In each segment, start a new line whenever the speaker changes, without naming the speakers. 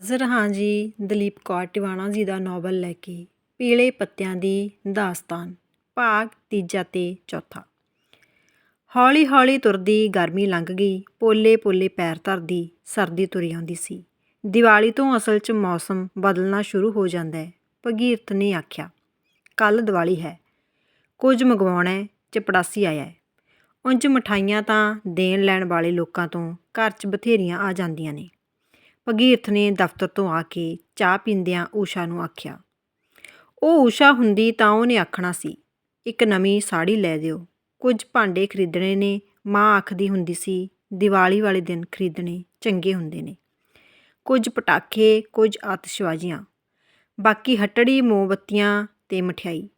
ਹਾਜ਼ਰ ਹਾਂ ਜੀ ਦਲੀਪ ਕੌਰ ਟਿਵਾਣਾ ਜੀ ਦਾ ਨਾਵਲ ਲੈ ਕੇ, ਪੀਲੇ ਪੱਤਿਆਂ ਦੀ ਦਾਸਤਾਨ, ਭਾਗ ਤੀਜਾ ਤੇ ਚੌਥਾ। ਹੌਲੀ ਹੌਲੀ ਤੁਰਦੀ ਗਰਮੀ ਲੰਘ ਗਈ ਪੋਲੇ ਪੋਲੇ ਪੈਰ ਧਰਦੀ ਸਰਦੀ ਤੁਰੀ ਆਉਂਦੀ ਸੀ। ਦੀਵਾਲੀ ਤੋਂ ਅਸਲ 'ਚ ਮੌਸਮ ਬਦਲਣਾ ਸ਼ੁਰੂ ਹੋ ਜਾਂਦਾ ਹੈ, ਭਗੀਰਥ ਨੇ ਆਖਿਆ ਕੱਲ ਦੀਵਾਲੀ ਹੈ, ਕੁਝ ਮੰਗਵਾਉਣਾ ਹੈ, ਚਪੜਾਸੀ ਆਇਆ ਹੈ। ਉਂਝ ਮਠਾਈਆਂ ਤਾਂ ਦੇਣ ਲੈਣ ਵਾਲੇ ਲੋਕਾਂ ਤੋਂ ਘਰ 'ਚ ਬਥੇਰੀਆਂ ਆ ਜਾਂਦੀਆਂ ਨੇ। ਭਗੀਰਥ ਨੇ ਦਫ਼ਤਰ ਤੋਂ ਆ ਕੇ ਚਾਹ ਪੀਂਦਿਆਂ ਊਸ਼ਾ ਨੂੰ ਆਖਿਆ, ਉਹ ਊਸ਼ਾ ਹੁੰਦੀ ਤਾਂ ਉਹਨੇ ਆਖਣਾ ਸੀ, ਇੱਕ ਨਵੀਂ ਸਾੜੀ ਲੈ ਦਿਓ। ਕੁਝ ਭਾਂਡੇ ਖਰੀਦਣੇ ਨੇ, ਮਾਂ ਆਖਦੀ ਹੁੰਦੀ ਸੀ, ਦੀਵਾਲੀ ਵਾਲੇ ਦਿਨ ਖਰੀਦਣੇ ਚੰਗੇ ਹੁੰਦੇ ਨੇ। ਕੁਝ ਪਟਾਕੇ, ਕੁਝ ਆਤਿਸ਼ਬਾਜ਼ੀਆਂ। ਬਾਕੀ ਹਟੜੀ, ਮੋਮਬੱਤੀਆਂ ਤੇ ਮਠਿਆਈ।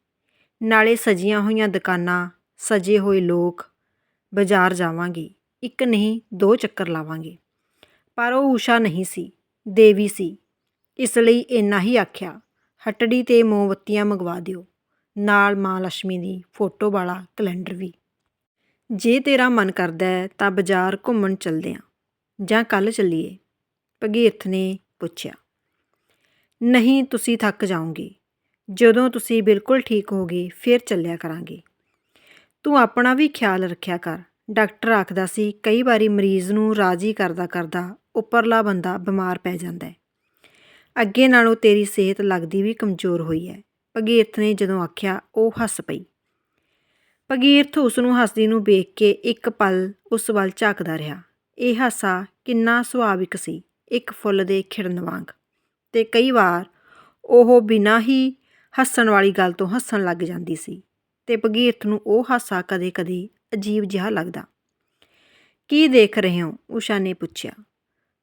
ਨਾਲੇ ਸਜੀਆਂ ਹੋਈਆਂ ਦੁਕਾਨਾਂ, ਸਜੇ ਹੋਏ ਲੋਕ, ਬਾਜ਼ਾਰ ਜਾਵਾਂਗੇ। ਇੱਕ ਨਹੀਂ, ਦੋ ਚੱਕਰ ਲਾਵਾਂਗੇ। ਪਰ ਉਹ ਊਸ਼ਾ ਨਹੀਂ ਸੀ, ਦੇਵੀ ਸੀ। ਇਸ ਲਈ ਇੰਨਾ ਹੀ ਆਖਿਆ, ਹਟੜੀ ਤੇ ਮੋਮਬੱਤੀਆਂ ਮੰਗਵਾ ਦਿਓ। ਨਾਲ ਮਾਂ ਲక్ష్ਮੀ ਦੀ ਫੋਟੋ ਵਾਲਾ ਕੈਲੰਡਰ ਵੀ। ਜੇ ਤੇਰਾ ਮਨ ਕਰਦਾ ਹੈ ਤਾਂ ਬਾਜ਼ਾਰ ਘੁੰਮਣ ਚੱਲਦੇ ਆਂ, ਜਾਂ ਕੱਲ ਚੱਲੀਏ, ਭਗੀਰਥ ਨੇ ਪੁੱਛਿਆ। ਨਹੀਂ, ਤੁਸੀਂ ਥੱਕ ਜਾਓਗੇ। ਜਦੋਂ ਤੁਸੀਂ ਬਿਲਕੁਲ ਠੀਕ ਹੋਗੇ ਫਿਰ ਚੱਲਿਆ ਕਰਾਂਗੇ। ਤੂੰ ਆਪਣਾ ਵੀ ਖਿਆਲ ਰੱਖਿਆ ਕਰ। ਡਾਕਟਰ ਆਖਦਾ ਸੀ, ਕਈ ਵਾਰੀ ਮਰੀਜ਼ ਨੂੰ ਰਾਜੀ ਕਰਦਾ ਕਰਦਾ ਉੱਪਰਲਾ ਬੰਦਾ ਬਿਮਾਰ ਪੈ ਜਾਂਦਾ ਹੈ। ਅੱਗੇ ਨਾਲੋਂ ਤੇਰੀ ਸਿਹਤ ਲੱਗਦੀ ਵੀ ਕਮਜ਼ੋਰ ਹੋਈ ਹੈ। ਭਗੀਰਥ ਨੇ ਜਦੋਂ ਆਖਿਆ, ਉਹ ਹੱਸ ਪਈ। ਭਗੀਰਥ ਉਸ ਨੂੰ ਹੱਸਦੀ ਨੂੰ ਵੇਖ ਕੇ ਇੱਕ ਪਲ ਉਸ ਵੱਲ ਝਾਕਦਾ ਰਿਹਾ। ਇਹ ਹਾਸਾ ਕਿੰਨਾ ਸੁਭਾਵਿਕ ਸੀ, ਇੱਕ ਫੁੱਲ ਦੇ ਖਿੜਨ ਵਾਂਗ। ਤੇ ਕਈ ਵਾਰ ਉਹ ਬਿਨਾਂ ਹੀ ਹੱਸਣ ਵਾਲੀ ਗੱਲ ਤੋਂ ਹੱਸਣ ਲੱਗ ਜਾਂਦੀ ਸੀ। ਤੇ ਭਗੀਰਥ ਨੂੰ ਉਹ ਹਾਸਾ ਕਦੇ-ਕਦੇ ਅਜੀਬ ਜਿਹਾ ਲੱਗਦਾ। ਕੀ ਦੇਖ ਰਹੇ ਹੋ? ਊਸ਼ਾ ਨੇ ਪੁੱਛਿਆ।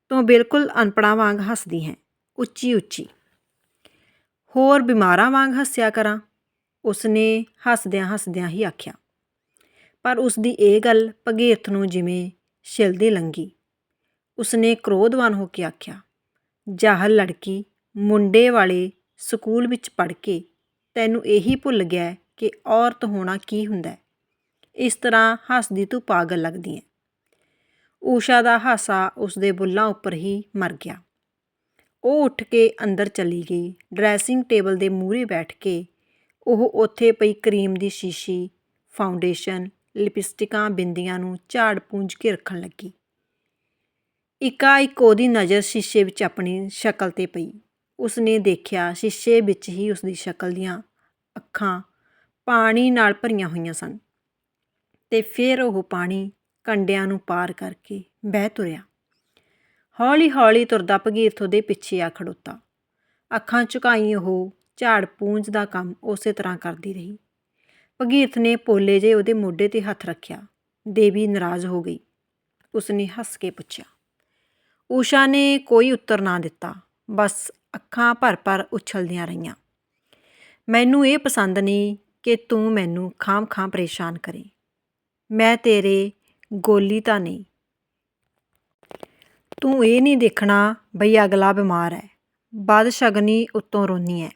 ਤੂੰ ਬਿਲਕੁਲ ਅਨਪੜਾ ਵਾਂਗ ਹੱਸਦੀ ਹੈ, ਉੱਚੀ ਉੱਚੀ। ਹੋਰ ਬਿਮਾਰਾਂ ਵਾਂਗ ਹੱਸਿਆ ਕਰਾਂ? ਉਸਨੇ ਹੱਸਦਿਆਂ ਹੱਸਦਿਆਂ ਹੀ ਆਖਿਆ। ਪਰ ਉਸਦੀ ਇਹ ਗੱਲ ਭਗੀਰਥ ਨੂੰ ਜਿਵੇਂ ਛਿਲਦੀ ਲੰਗੀ ਉਸਨੇ ਕ੍ਰੋਧਵਾਨ ਹੋ ਕੇ ਆਖਿਆ ਜਾਹਲ ਲੜਕੀ ਮੁੰਡੇ ਵਾਲੇ ਸਕੂਲ ਵਿੱਚ ਪੜ੍ਹ ਕੇ ਤੈਨੂੰ ਇਹੀ ਭੁੱਲ ਗਿਆ ਕਿ ਔਰਤ ਹੋਣਾ ਕੀ ਹੁੰਦਾ ਹੈ। ਇਸ ਤਰ੍ਹਾਂ ਹੱਸਦੀ ਤੂੰ ਪਾਗਲ ਲੱਗਦੀ ਹੈ ਊਸ਼ਾ ਦਾ ਹਾਸਾ ਉਸਦੇ ਬੁੱਲਾਂ ਉੱਪਰ ਹੀ ਮਰ ਗਿਆ। ਉਹ ਉੱਠ ਕੇ ਅੰਦਰ ਚਲੀ ਗਈ। ਡਰੈਸਿੰਗ ਟੇਬਲ ਦੇ ਮੂਹਰੇ ਬੈਠ ਕੇ ਉਹ ਉੱਥੇ ਪਈ ਕਰੀਮ ਦੀ ਸ਼ੀਸ਼ੀ, ਫਾਊਂਡੇਸ਼ਨ, ਲਿਪਸਟਿਕਾਂ, ਬਿੰਦੀਆਂ ਨੂੰ ਝਾੜ ਪੂੰਝ ਕੇ ਰੱਖਣ ਲੱਗੀ। ਇੱਕਾ ਇੱਕ ਉਹਦੀ ਨਜ਼ਰ ਸ਼ੀਸ਼ੇ ਵਿੱਚ ਆਪਣੀ ਸ਼ਕਲ ਤੇ ਪਈ। ਉਸਨੇ ਦੇਖਿਆ ਸ਼ੀਸ਼ੇ ਵਿੱਚ ਹੀ ਉਸਦੀ ਸ਼ਕਲ ਦੀਆਂ ਅੱਖਾਂ ਪਾਣੀ ਨਾਲ ਭਰੀਆਂ ਹੋਈਆਂ ਸਨ। ਤੇ ਫਿਰ ਉਹ ਪਾਣੀ ਕੰਡਿਆਂ ਨੂੰ ਪਾਰ ਕਰਕੇ ਬਹਿ ਤੁਰਿਆ। ਹੌਲੀ-ਹੌਲੀ ਤੁਰਦਾ ਭਗੀਰਥ ਉਹਦੇ ਪਿੱਛੇ ਆ ਖੜੋਤਾ। ਅੱਖਾਂ ਝੁਕਾਈ ਉਹ, ਝਾੜ ਪੂੰਝ ਦਾ ਕੰਮ ਉਸੇ ਤਰ੍ਹਾਂ ਕਰਦੀ ਰਹੀ। ਭਗੀਰਥ ਨੇ ਪੋਲੇ ਜੇ ਉਹਦੇ ਮੋਢੇ ਤੇ ਹੱਥ ਰੱਖਿਆ। ਦੇਵੀ ਨਾਰਾਜ਼ ਹੋ ਗਈ। ਉਸਨੇ ਹੱਸ ਕੇ ਪੁੱਛਿਆ, ਊਸ਼ਾ ਨੇ ਕੋਈ ਉੱਤਰ ਨਾ ਦਿੱਤਾ। ਬਸ ਅੱਖਾਂ ਭਰ-ਭਰ ਉਛਲਦੀਆਂ ਰਹੀਆਂ। ਮੈਨੂੰ ਇਹ ਪਸੰਦ ਨਹੀਂ ਕਿ ਤੂੰ ਮੈਨੂੰ ਖਾਮ-ਖਾਂ ਪਰੇਸ਼ਾਨ ਕਰੇ। ਮੈਂ ਤੇਰੇ ਗੋਲੀ ਤਾਂ ਨਹੀਂ। ਤੂੰ ਇਹ ਨਹੀਂ ਦੇਖਣਾ ਬਈ ਅਗਲਾ ਬਿਮਾਰ ਹੈ। ਬਦ ਸ਼ਗਨੀ ਉੱਤੋਂ ਰੋਨੀ ਹੈ।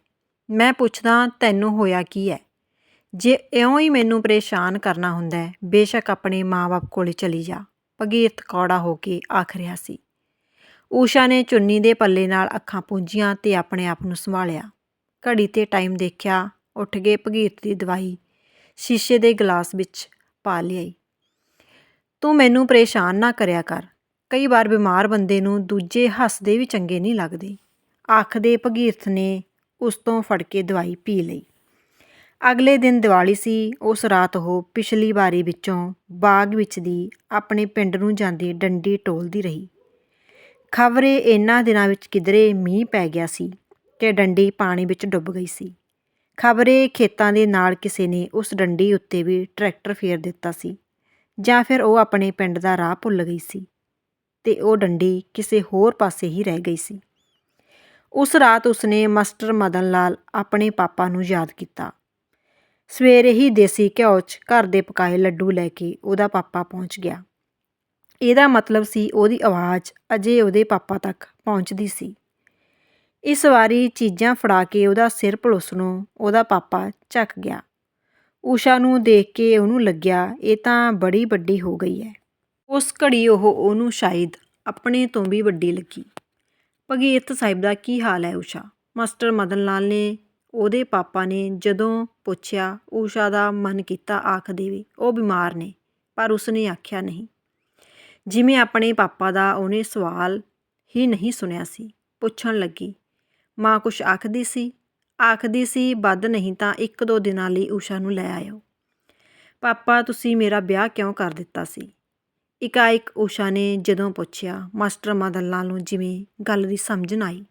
ਮੈਂ ਪੁੱਛਦਾ, ਤੈਨੂੰ ਹੋਇਆ ਕੀ ਹੈ? ਜੇ ਇਉਂ ਹੀ ਮੈਨੂੰ ਪਰੇਸ਼ਾਨ ਕਰਨਾ ਹੁੰਦਾ ਹੈ, ਬੇਸ਼ੱਕ ਆਪਣੇ ਮਾਂ-ਬਾਪ ਕੋਲੇ ਚਲੀ ਜਾ। ਭਗੀਰਥ ਕੌੜਾ ਹੋ ਕੇ ਆਖ ਰਿਹਾ ਸੀ। ਊਸ਼ਾ ਨੇ ਚੁੰਨੀ ਦੇ ਪੱਲੇ ਨਾਲ ਅੱਖਾਂ ਪੂੰਝੀਆਂ ਤੇ ਆਪਣੇ ਆਪ ਨੂੰ ਸੰਭਾਲਿਆ। ਘੜੀ ਤੇ ਟਾਈਮ ਦੇਖਿਆ, ਉੱਠ ਗਏ ਭਗੀਰਥ ਦੀ ਦਵਾਈ ਸ਼ੀਸ਼ੇ ਦੇ ਗਲਾਸ ਵਿੱਚ। ਪਾ ਲਿਆਈ। ਤੂੰ ਮੈਨੂੰ ਪਰੇਸ਼ਾਨ ਨਾ ਕਰਿਆ ਕਰ। ਕਈ ਵਾਰ ਬਿਮਾਰ ਬੰਦੇ ਨੂੰ ਦੂਜੇ ਹੱਸਦੇ ਵੀ ਚੰਗੇ ਨਹੀਂ ਲੱਗਦੇ ਆਖਦੇ ਭਗੀਰਥ ਨੇ ਉਸ ਤੋਂ ਫੜ ਕੇ ਦਵਾਈ ਪੀ ਲਈ। ਅਗਲੇ ਦਿਨ ਦੀਵਾਲੀ ਸੀ। ਉਸ ਰਾਤ ਉਹ ਪਿਛਲੀ ਵਾਰੀ ਵਿੱਚੋਂ ਬਾਗ ਵਿੱਚ ਦੀ ਆਪਣੇ ਪਿੰਡ ਨੂੰ ਜਾਂਦੀ ਡੰਡੀ ਟੋਲਦੀ ਰਹੀ। ਖਬਰੇ ਇਹਨਾਂ ਦਿਨਾਂ ਵਿੱਚ ਕਿਧਰੇ ਮੀਂਹ ਪੈ ਗਿਆ ਸੀ ਕਿ ਡੰਡੀ ਪਾਣੀ ਵਿੱਚ ਡੁੱਬ ਗਈ ਸੀ। ਖਬਰੇ ਖੇਤਾਂ ਦੇ ਨਾਲ ਕਿਸੇ ਨੇ ਉਸ ਡੰਡੀ ਉੱਤੇ ਵੀ ਟਰੈਕਟਰ ਫੇਰ ਦਿੱਤਾ ਸੀ ਜਾਂ ਫਿਰ ਉਹ ਆਪਣੇ ਪਿੰਡ ਦਾ ਰਾਹ ਭੁੱਲ ਗਈ ਸੀ ਤੇ ਉਹ ਡੰਡੀ ਕਿਸੇ ਹੋਰ ਪਾਸੇ ਹੀ ਰਹਿ ਗਈ ਸੀ। ਉਸ ਰਾਤ ਉਸਨੇ ਮਾਸਟਰ ਮਦਨ ਲਾਲ ਆਪਣੇ ਪਾਪਾ ਨੂੰ ਯਾਦ ਕੀਤਾ। ਸਵੇਰੇ ਹੀ ਦੇਸੀ ਘਿਓ 'ਚ ਘਰ ਦੇ ਪਕਾਏ ਲੱਡੂ ਲੈ ਕੇ ਉਹਦਾ ਪਾਪਾ ਪਹੁੰਚ ਗਿਆ। ਇਹਦਾ ਮਤਲਬ ਸੀ ਉਹਦੀ ਆਵਾਜ਼ ਅਜੇ ਉਹਦੇ ਪਾਪਾ ਤੱਕ ਪਹੁੰਚਦੀ ਸੀ। ਇਸ ਵਾਰੀ ਚੀਜ਼ਾਂ ਫੜਾ ਕੇ ਉਹਦਾ ਸਿਰ ਪਲੋਸ ਨੂੰ, ਉਹਦਾ ਪਾਪਾ ਝੱਕ ਗਿਆ। ਊਸ਼ਾ ਨੂੰ ਦੇਖ ਕੇ ਉਹਨੂੰ ਲੱਗਿਆ, ਇਹ ਤਾਂ ਬੜੀ ਵੱਡੀ ਹੋ ਗਈ ਹੈ ਉਸ ਘੜੀ ਉਹ ਉਹਨੂੰ ਸ਼ਾਇਦ ਆਪਣੇ ਤੋਂ ਵੀ ਵੱਡੀ ਲੱਗੀ। ਭਗੀਰਥ ਸਾਹਿਬ ਦਾ ਕੀ ਹਾਲ ਹੈ ਊਸ਼ਾ? ਮਾਸਟਰ ਮਦਨ ਲਾਲ ਨੇ ਉਹਦੇ ਪਾਪਾ ਨੇ ਜਦੋਂ ਪੁੱਛਿਆ, ਊਸ਼ਾ ਦਾ ਮਨ ਕੀਤਾ ਆਖ ਦੇਵੇ, ਉਹ ਬਿਮਾਰ ਨੇ, ਪਰ ਉਸਨੇ ਆਖਿਆ ਨਹੀਂ। ਜਿਵੇਂ ਆਪਣੇ ਪਾਪਾ ਦਾ ਉਹਨੇ ਸਵਾਲ ਹੀ ਨਹੀਂ ਸੁਣਿਆ ਸੀ, ਪੁੱਛਣ ਲੱਗੀ। ਮਾਂ ਕੁਛ ਆਖਦੀ ਸੀ। ਆਖਦੀ ਸੀ, ਵੱਧ ਨਹੀਂ ਤਾਂ ਇੱਕ ਦੋ ਦਿਨਾਂ ਲਈ ਊਸ਼ਾ ਨੂੰ ਲੈ ਆਇਓ। ਪਾਪਾ, ਤੁਸੀਂ ਮੇਰਾ ਵਿਆਹ ਕਿਉਂ ਕਰ ਦਿੱਤਾ ਸੀ? ਇਕਾਇਕ ਊਸ਼ਾ ਨੇ ਜਦੋਂ ਪੁੱਛਿਆ ਮਾਸਟਰ ਮਦਨ ਲਾਲ ਨੂੰ ਜਿਵੇਂ ਗੱਲ ਦੀ ਸਮਝ ਨਾ ਆਈ।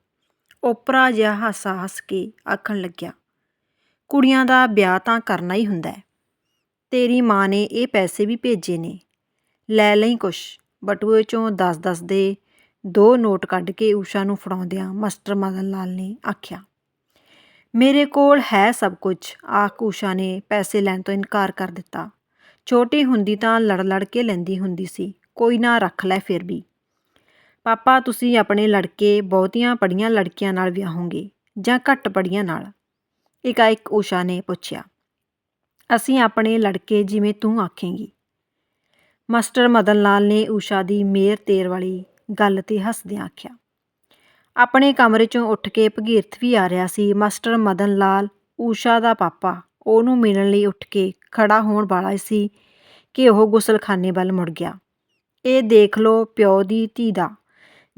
ਓਪਰਾ ਜਿਹਾ ਹਾਸਾ ਹੱਸ ਕੇ ਆਖਣ ਲੱਗਿਆ, ਕੁੜੀਆਂ ਦਾ ਵਿਆਹ ਤਾਂ ਕਰਨਾ ਹੀ ਹੁੰਦਾ ਹੈ। ਤੇਰੀ ਮਾਂ ਨੇ ਇਹ ਪੈਸੇ ਵੀ ਭੇਜੇ ਨੇ। ਲੈ ਲਈ ਕੁਛ, ਬਟੂਏ ਚੋਂ 10-10 ਦੇ ਦੋ ਨੋਟ ਕੱਢ ਕੇ ਊਸ਼ਾ ਨੂੰ ਫੜਾਉਂਦਿਆਂ ਮਾਸਟਰ ਮਦਨ ਲਾਲ ਨੇ ਆਖਿਆ, ਮੇਰੇ ਕੋਲ ਹੈ ਸਭ ਕੁਝ। ਆਖ ਊਸ਼ਾ ਨੇ ਪੈਸੇ ਲੈਣ ਤੋਂ ਇਨਕਾਰ ਕਰ ਦਿੱਤਾ। ਛੋਟੀ ਹੁੰਦੀ ਤਾਂ ਲੜ ਲੜ ਕੇ ਲੈਂਦੀ ਹੁੰਦੀ ਸੀ, ਕੋਈ ਨਾ ਰੱਖ ਲੈ ਫਿਰ ਵੀ। ਪਾਪਾ, ਤੁਸੀਂ ਆਪਣੇ ਲੜਕੇ, ਬਹੁਤੀਆਂ ਪੜੀਆਂ ਲੜਕੀਆਂ ਨਾਲ ਵਿਆਹੋਗੇ, ਜਾਂ ਘੱਟ ਪੜੀਆਂ ਨਾਲ? ਇਕਾਇਕ ਊਸ਼ਾ ਨੇ ਪੁੱਛਿਆ। ਅਸੀਂ ਆਪਣੇ ਲੜਕੇ ਜਿਵੇਂ ਤੂੰ ਆਖੇਂਗੀ। ਮਾਸਟਰ ਮਦਨ ਲਾਲ ਨੇ ਊਸ਼ਾ ਦੀ ਮੇਰ ਤੇਰ ਵਾਲੀ ਗੱਲ ਤੇ ਹੱਸਦਿਆਂ ਆਖਿਆ, ਆਪਣੇ ਕਮਰੇ ਚੋਂ ਉੱਠ ਕੇ ਭਗੀਰਥ ਵੀ ਆ ਰਿਹਾ ਸੀ, ਮਾਸਟਰ ਮਦਨ ਲਾਲ, ਊਸ਼ਾ ਦਾ ਪਾਪਾ। ਉਹਨੂੰ ਮਿਲਣ ਲਈ ਉੱਠ ਕੇ ਖੜਾ ਹੋਣ ਵਾਲਾ ਸੀ ਕਿ ਉਹ ਗੁਸਲਖਾਨੇ ਵੱਲ ਮੁੜ ਗਿਆ। ਇਹ ਦੇਖ ਲੋ ਪਿਓ ਦੀ ਧੀ ਦਾ।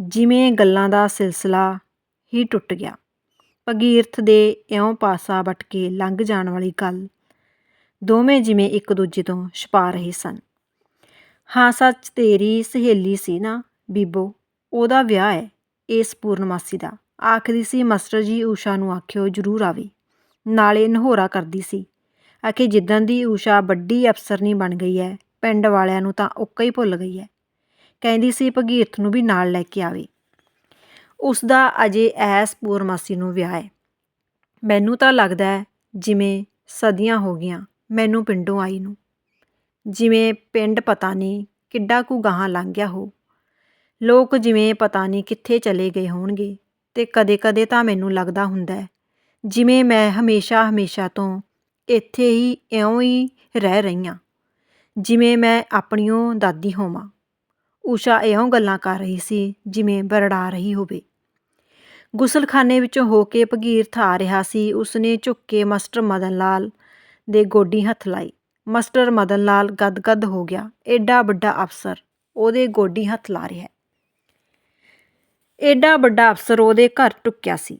ਜਿਵੇਂ ਗੱਲਾਂ ਦਾ ਸਿਲਸਿਲਾ ਹੀ ਟੁੱਟ ਗਿਆ। ਭਗੀਰਥ ਦੇ ਇਉਂ ਪਾਸਾ ਵਟ ਕੇ ਲੰਘ ਜਾਣ ਵਾਲੀ ਗੱਲ ਦੋਵੇਂ ਜਿਵੇਂ ਇੱਕ ਦੂਜੇ ਤੋਂ ਛਪਾ ਰਹੇ ਸਨ। ਹਾਂ, ਸੱਚ ਤੇਰੀ ਸਹੇਲੀ ਸੀ ਨਾ। ਬੀਬੋ, ਉਹਦਾ ਵਿਆਹ ਹੈ, ਇਸ ਪੂਰਨਮਾਸੀ ਦਾ। ਆਖਦੀ ਸੀ, ਮਾਸਟਰ ਜੀ, ਊਸ਼ਾ ਨੂੰ ਆਖਿਓ, ਜ਼ਰੂਰ ਆਵੇ। ਨਾਲੇ ਨਹੋਰਾ ਕਰਦੀ ਸੀ। ਆਖੇ, ਜਿੱਦਣ ਦੀ ਊਸ਼ਾ ਵੱਡੀ ਅਫਸਰਨੀ ਬਣ ਗਈ ਹੈ, ਪਿੰਡ ਵਾਲਿਆਂ ਨੂੰ ਤਾਂ ਉੱਕਾ ਹੀ ਭੁੱਲ ਗਈ ਹੈ। ਕਹਿੰਦੀ ਸੀ, ਭਗੀਰਥ ਨੂੰ ਵੀ ਨਾਲ ਲੈ ਕੇ ਆਵੇ। ਉਸ ਦਾ ਅਜੇ ਐਸ ਪੂਰਨਮਾਸੀ ਨੂੰ ਵਿਆਹ ਹੈ। ਮੈਨੂੰ ਤਾਂ ਲੱਗਦਾ ਹੈ, ਜਿਵੇਂ ਸਦੀਆਂ ਹੋ ਗਈਆਂ, ਮੈਨੂੰ ਪਿੰਡੋਂ ਆਈ ਨੂੰ। ਜਿਵੇਂ ਪਿੰਡ ਪਤਾ ਨਹੀਂ ਕਿੱਡਾ ਕੁ ਗਾਹਾਂ ਲੰਘ ਗਿਆ ਹੋ। ਲੋਕ ਜਿਵੇਂ ਪਤਾ ਨਹੀਂ ਕਿੱਥੇ ਚਲੇ ਗਏ ਹੋਣਗੇ ਤੇ ਕਦੇ-ਕਦੇ ਤਾਂ ਮੈਨੂੰ ਲੱਗਦਾ ਹੁੰਦਾ ਹੈ, ਜਿਵੇਂ ਮੈਂ ਹਮੇਸ਼ਾ ਹਮੇਸ਼ਾ ਤੋਂ ਇੱਥੇ ਹੀ ਇਉਂ ਹੀ ਰਹਿ ਰਹੀ ਹਾਂ, ਜਿਵੇਂ ਮੈਂ ਆਪਣੀਓ ਦਾਦੀ ਹੋਵਾਂ। ਊਸ਼ਾ ਇਉਂ ਗੱਲਾਂ ਕਰ ਰਹੀ ਸੀ ਜਿਵੇਂ ਬਰੜਾ ਰਹੀ ਹੋਵੇ। ਗੁਸਲਖਾਨੇ ਵਿੱਚੋਂ ਹੋ ਕੇ ਭਗੀਰਥ ਆ ਰਿਹਾ ਸੀ, ਉਸਨੇ ਝੁੱਕ ਕੇ ਮਾਸਟਰ ਮਦਨ ਲਾਲ ਦੇ ਗੋਡੀ ਹੱਥ ਲਾਈ। ਮਾਸਟਰ ਮਦਨ ਲਾਲ ਗਦਗਦ ਹੋ ਗਿਆ ਐਡਾ ਵੱਡਾ ਅਫਸਰ ਉਹਦੇ ਗੋਡੀ ਹੱਥ ਲਾ ਰਿਹਾ ਐਡਾ ਵੱਡਾ ਅਫਸਰ ਉਹਦੇ ਘਰ ਟੁੱਕਿਆ ਸੀ।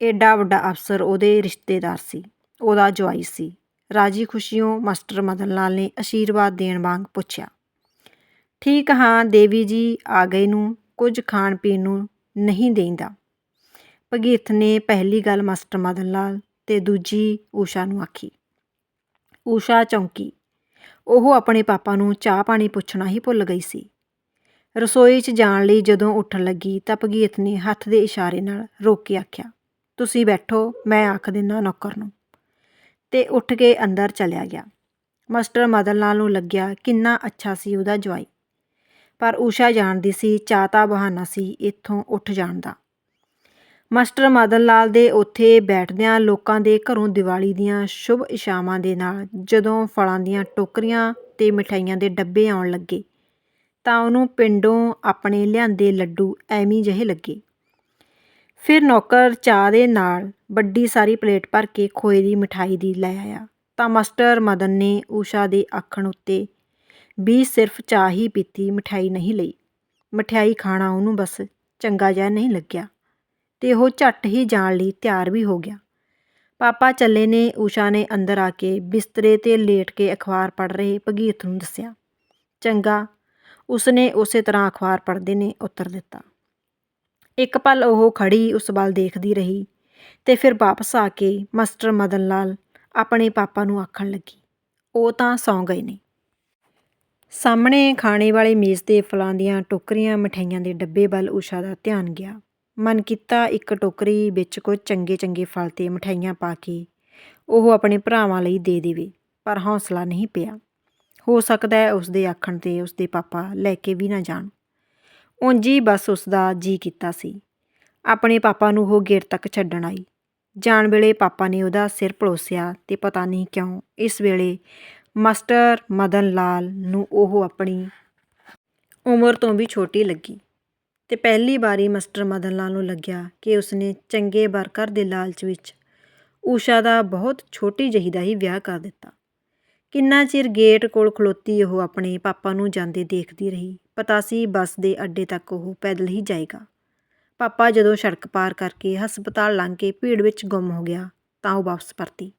ਐਡਾ ਵੱਡਾ ਅਫਸਰ ਉਹਦੇ ਰਿਸ਼ਤੇਦਾਰ ਸੀ। ਉਹਦਾ ਜਵਾਈ ਸੀ। ਰਾਜੀ ਖੁਸ਼ੀਓਂ ਮਾਸਟਰ ਮਦਨ ਲਾਲ ਨੇ ਅਸ਼ੀਰਵਾਦ ਦੇਣ ਵਾਂਗ ਪੁੱਛਿਆ, ਠੀਕ ਹਾਂ, ਦੇਵੀ ਜੀ, ਆ ਗਏ ਨੂੰ, ਕੁਝ ਖਾਣ ਪੀਣ ਨੂੰ ਨਹੀਂ ਦੇਂਦਾ। ਭਗੀਰਥ ਨੇ ਪਹਿਲੀ ਗੱਲ ਮਾਸਟਰ ਮਦਨ ਲਾਲ ਤੇ ਦੂਜੀ ਊਸ਼ਾ ਨੂੰ ਆਖੀ। ਊਸ਼ਾ ਚੌਂਕੀ। ਉਹ ਆਪਣੇ ਪਾਪਾ ਨੂੰ ਚਾਹ ਪਾਣੀ ਪੁੱਛਣਾ ਹੀ ਭੁੱਲ ਗਈ ਸੀ। ਰਸੋਈ 'ਚ ਜਾਣ ਲਈ ਜਦੋਂ ਉੱਠਣ ਲੱਗੀ ਤਾਂ ਭਗੀਰਥ ਨੇ ਹੱਥ ਦੇ ਇਸ਼ਾਰੇ ਨਾਲ ਰੋਕ ਕੇ ਆਖਿਆ, ਤੁਸੀਂ ਬੈਠੋ, ਮੈਂ ਆਖ ਦਿੰਦਾ ਨੌਕਰ ਨੂੰ। ਤੇ ਉੱਠ ਕੇ ਅੰਦਰ ਚਲਿਆ ਗਿਆ। ਮਾਸਟਰ ਮਦਨ ਲਾਲ ਨੂੰ ਲੱਗਿਆ ਕਿੰਨਾ ਅੱਛਾ ਸੀ ਉਹਦਾ ਜਵਾਈ। ਪਰ ਊਸ਼ਾ ਜਾਣਦੀ ਸੀ ਚਾਹ ਤਾਂ ਬਹਾਨਾ ਸੀ ਇੱਥੋਂ ਉੱਠ ਜਾਣ ਦਾ। ਮਾਸਟਰ ਮਦਨ ਲਾਲ ਦੇ ਉੱਥੇ ਬੈਠਦਿਆਂ ਲੋਕਾਂ ਦੇ ਘਰੋਂ ਦੀਵਾਲੀ ਦੀਆਂ ਸ਼ੁਭ ਇਸ਼ਾਵਾਂ ਦੇ ਨਾਲ ਜਦੋਂ ਫਲਾਂ ਦੀਆਂ ਟੋਕਰੀਆਂ ਤੇ ਮਠਾਈਆਂ ਦੇ ਡੱਬੇ ਆਉਣ ਲੱਗੇ ਤਾਂ ਉਹਨੂੰ ਪਿੰਡੋਂ ਆਪਣੇ ਲਿਆਂਦੇ ਲੱਡੂ ਐਵੇਂ ਜਿਹੇ ਲੱਗੇ। ਫਿਰ ਨੌਕਰ ਚਾਹ ਦੇ ਨਾਲ ਵੱਡੀ ਸਾਰੀ ਪਲੇਟ ਭਰ ਕੇ ਖੋਏ ਦੀ ਮਠਾਈ ਦੀ ਲੈ ਆਇਆ। ਤਾਂ ਮਾਸਟਰ ਮਦਨ ਨੇ ਊਸ਼ਾ ਦੇ ਆਖਣ ਉੱਤੇ ਵੀ ਸਿਰਫ ਚਾਹ ਹੀ ਪੀਤੀ, ਮਠਾਈ ਨਹੀਂ ਲਈ। ਮਠਿਆਈ ਖਾਣਾ ਉਹਨੂੰ ਬਸ ਚੰਗਾ ਜਿਹਾ ਨਹੀਂ ਲੱਗਿਆ ਤੇ ਉਹ ਝੱਟ ਹੀ ਜਾਣ ਲਈ ਤਿਆਰ ਵੀ ਹੋ ਗਿਆ। ਪਾਪਾ ਚੱਲੇ ਨੇ, ਊਸ਼ਾ ਨੇ ਅੰਦਰ ਆ ਕੇ ਬਿਸਤਰੇ ਤੇ ਲੇਟ ਕੇ ਅਖਬਾਰ ਪੜ੍ਹ ਰਹੇ ਭਗੀਰਥ ਨੂੰ ਦੱਸਿਆ, ਚੰਗਾ ਉਸਨੇ ਉਸੇ ਤਰ੍ਹਾਂ ਅਖਬਾਰ ਪੜ੍ਹਦੇ ਨੇ ਉੱਤਰ ਦਿੱਤਾ। ਇੱਕ ਪਲ ਉਹ ਖੜੀ ਉਸ ਵੱਲ ਦੇਖਦੀ ਰਹੀ ਤੇ ਫਿਰ ਵਾਪਸ ਆ ਕੇ ਮਾਸਟਰ ਮਦਨ ਲਾਲ ਆਪਣੇ ਪਾਪਾ ਨੂੰ ਆਖਣ ਲੱਗੀ, ਉਹ ਤਾਂ ਸੌਂ ਗਏ ਨੇ। ਸਾਹਮਣੇ ਖਾਣੇ ਵਾਲੇ ਮੇਜ਼ ਤੇ ਫਲਾਂ ਦੀਆਂ ਟੋਕਰੀਆਂ ਮਠਿਆਈਆਂ ਦੇ ਡੱਬੇ ਵੱਲ ਊਸ਼ਾ ਦਾ ਧਿਆਨ ਗਿਆ। ਮਨ ਕੀਤਾ ਇੱਕ ਟੋਕਰੀ ਵਿੱਚ ਕੁਝ ਚੰਗੇ ਚੰਗੇ ਫਲ ਤੇ ਮਠਿਆਈਆਂ ਪਾ ਕੇ ਉਹ ਆਪਣੇ ਭਰਾਵਾਂ ਲਈ ਦੇ ਦੇਵੇ, ਪਰ ਹੌਸਲਾ ਨਹੀਂ ਪਿਆ। ਹੋ ਸਕਦਾ ਹੈ ਉਸ ਦੇ ਆਖਣ ਤੇ ਉਸ ਦੇ ਪਾਪਾ ਲੈ ਕੇ ਵੀ ਨਾ ਜਾਣ। ਉਂਜੀ ਬਸ ਉਸ ਦਾ ਜੀ ਕੀਤਾ ਸੀ। ਆਪਣੇ ਪਾਪਾ ਨੂੰ ਉਹ ਗੇਟ ਤੱਕ ਛੱਡਣ ਆਈ। ਜਾਣ ਵੇਲੇ ਪਾਪਾ ਨੇ ਉਹਦਾ ਸਿਰ ਪਲੋਸਿਆ ਤੇ ਪਤਾ ਨਹੀਂ ਕਿਉਂ ਇਸ ਵੇਲੇ ਮਾਸਟਰ ਮਦਨ ਲਾਲ ਨੂੰ ਉਹ ਆਪਣੀ ਉਮਰ ਤੋਂ ਵੀ ਛੋਟੀ ਲੱਗੀ ਤੇ ਪਹਿਲੀ ਵਾਰੀ ਮਾਸਟਰ ਮਦਨ ਲਾਲ ਨੂੰ ਲੱਗਿਆ ਕਿ ਉਸਨੇ ਚੰਗੇ ਵਰਕਰ ਦੇ ਲਾਲਚ ਵਿੱਚ ਊਸ਼ਾ ਦਾ ਬਹੁਤ ਛੋਟੀ ਜਿਹੀ ਦਾ ਹੀ ਵਿਆਹ ਕਰ ਦਿੱਤਾ। ਕਿੰਨਾ ਚਿਰ ਗੇਟ ਕੋਲ ਖਲੋਤੀ ਉਹ ਆਪਣੇ ਪਾਪਾ ਨੂੰ ਜਾਂਦੇ ਦੇਖਦੀ ਰਹੀ। ਪਤਾ ਸੀ ਬੱਸ ਦੇ ਅੱਡੇ ਤੱਕ ਉਹ ਪੈਦਲ ਹੀ ਜਾਏਗਾ। ਪਾਪਾ ਜਦੋਂ ਸੜਕ ਪਾਰ ਕਰਕੇ ਹਸਪਤਾਲ ਲੰਘ ਕੇ ਭੀੜ ਵਿੱਚ ਗੁੰਮ ਹੋ ਗਿਆ ਤਾਂ ਉਹ ਵਾਪਸ ਪਰਤੀ।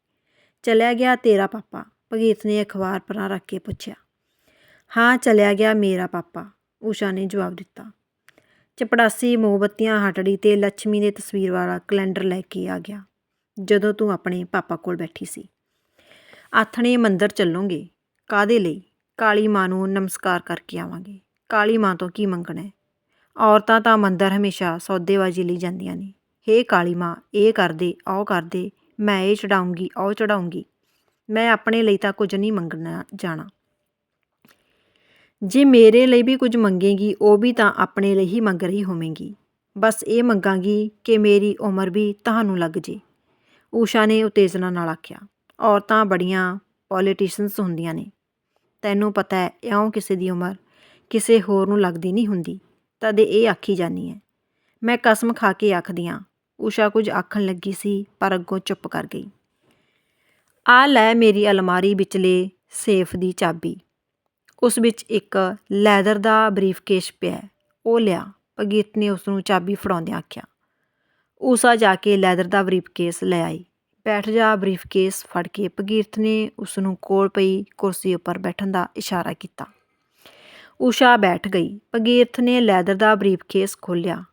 ਚਲਿਆ ਗਿਆ ਤੇਰਾ ਪਾਪਾ, ਭਗੀਰਥ ਨੇ ਅਖਬਾਰ ਪਰਾਂ ਰੱਖ ਕੇ ਪੁੱਛਿਆ। ਹਾਂ, ਚਲਿਆ ਗਿਆ ਮੇਰਾ ਪਾਪਾ, ਊਸ਼ਾ ਨੇ ਜਵਾਬ ਦਿੱਤਾ। ਚਪੜਾਸੀ ਮੋਮਬੱਤੀਆਂ ਹਟੜੀ ਤੇ ਲక్ష్ਮੀ ਦੇ ਤਸਵੀਰ ਵਾਲਾ ਕੈਲੰਡਰ ਲੈ ਕੇ ਆ ਗਿਆ, ਜਦੋਂ ਤੂੰ ਆਪਣੇ ਪਾਪਾ ਕੋਲ ਬੈਠੀ ਸੀ। ਆਥਣੇ ਮੰਦਰ ਚੱਲੋਗੇ। ਕਾਦੇ ਲਈ? ਕਾਲੀ ਮਾਂ ਨੂੰ ਨਮਸਕਾਰ ਕਰਕੇ ਆਵਾਂਗੇ। ਕਾਲੀ ਮਾਂ ਤੋਂ ਕੀ ਮੰਗਣਾ ਹੈ? ਔਰਤਾਂ ਤਾਂ ਮੰਦਰ ਹਮੇਸ਼ਾ ਸੌਦੇਬਾਜ਼ੀ ਲਈ ਜਾਂਦੀਆਂ ਨੇ। ਹੇ ਕਾਲੀ ਮਾਂ, ਇਹ ਕਰਦੇ, ਉਹ ਕਰਦੇ, ਮੈਂ ਇਹ ਚੜਾਉਂਗੀ, ਉਹ ਚੜਾਉਂਗੀ। ਮੈਂ ਆਪਣੇ ਲਈ ਤਾਂ ਕੁਝ ਨਹੀਂ ਮੰਗਣਾ ਜਾਣਾ। ਜੇ ਮੇਰੇ ਲਈ ਵੀ ਕੁਝ ਮੰਗੇਗੀ, ਉਹ ਵੀ ਤਾਂ ਆਪਣੇ ਲਈ ਹੀ ਮੰਗ ਰਹੀ ਹੋਵੇਗੀ। ਬਸ ਇਹ ਮੰਗਾਂਗੀ ਕਿ ਮੇਰੀ ਉਮਰ ਵੀ ਤੁਹਾਨੂੰ ਲੱਗ ਜੇ। ਊਸ਼ਾ ਨੇ ਉਤੇਜਨਾ ਨਾਲ ਆਖਿਆ। ਔਰਤਾਂ ਬੜੀਆਂ ਪੋਲੀਟੀਸ਼ਨਸ ਹੁੰਦੀਆਂ ਨੇ। ਤੈਨੂੰ ਪਤਾ ਹੈ, ਇਉਂ ਕਿਸੇ ਦੀ ਉਮਰ ਕਿਸੇ ਹੋਰ ਨੂੰ ਲੱਗਦੀ ਨਹੀਂ ਹੁੰਦੀ। ਤਦੇ ਇਹ ਆਖੀ ਜਾਨੀ ਹੈ, ਮੈਂ ਕਸਮ ਖਾ ਕੇ ਆਖਦੀ ਹਾਂ ਊਸ਼ਾ ਕੁਝ ਆਖਣ ਲੱਗੀ ਸੀ, ਪਰ ਅੱਗੋਂ ਚੁੱਪ ਕਰ ਗਈ। ਆ ਲੈ ਮੇਰੀ ਅਲਮਾਰੀ ਵਿਚਲੇ ਸੇਫ ਦੀ ਚਾਬੀ। ਉਸ ਵਿੱਚ ਇੱਕ ਲੈਦਰ ਦਾ ਬਰੀਫਕੇਸ ਪਿਆ ਉਹ ਲਿਆ ਭਗੀਤ ਨੇ ਉਸ ਨੂੰ ਚਾਬੀ ਫੜਾਉਂਦਿਆਂ ਆਖਿਆ। ਊਸ਼ਾ ਜਾ ਕੇ ਲੈਦਰ ਦਾ ਬਰੀਫਕੇਸ ਲੈ ਆਈ। ਬੈਠ ਜਾ ਬਰੀਫਕੇਸ ਫੜ ਕੇ ਭਗੀਰਥ ਨੇ ਉਸ ਨੂੰ ਕੋਲ ਪਈ ਕੁਰਸੀ ਉੱਪਰ ਬੈਠਣ ਦਾ ਇਸ਼ਾਰਾ ਕੀਤਾ। ਊਸ਼ਾ ਬੈਠ ਗਈ। ਭਗੀਰਥ ਨੇ ਲੈਦਰ ਦਾ ਬਰੀਫਕੇਸ ਖੋਲ੍ਹਿਆ।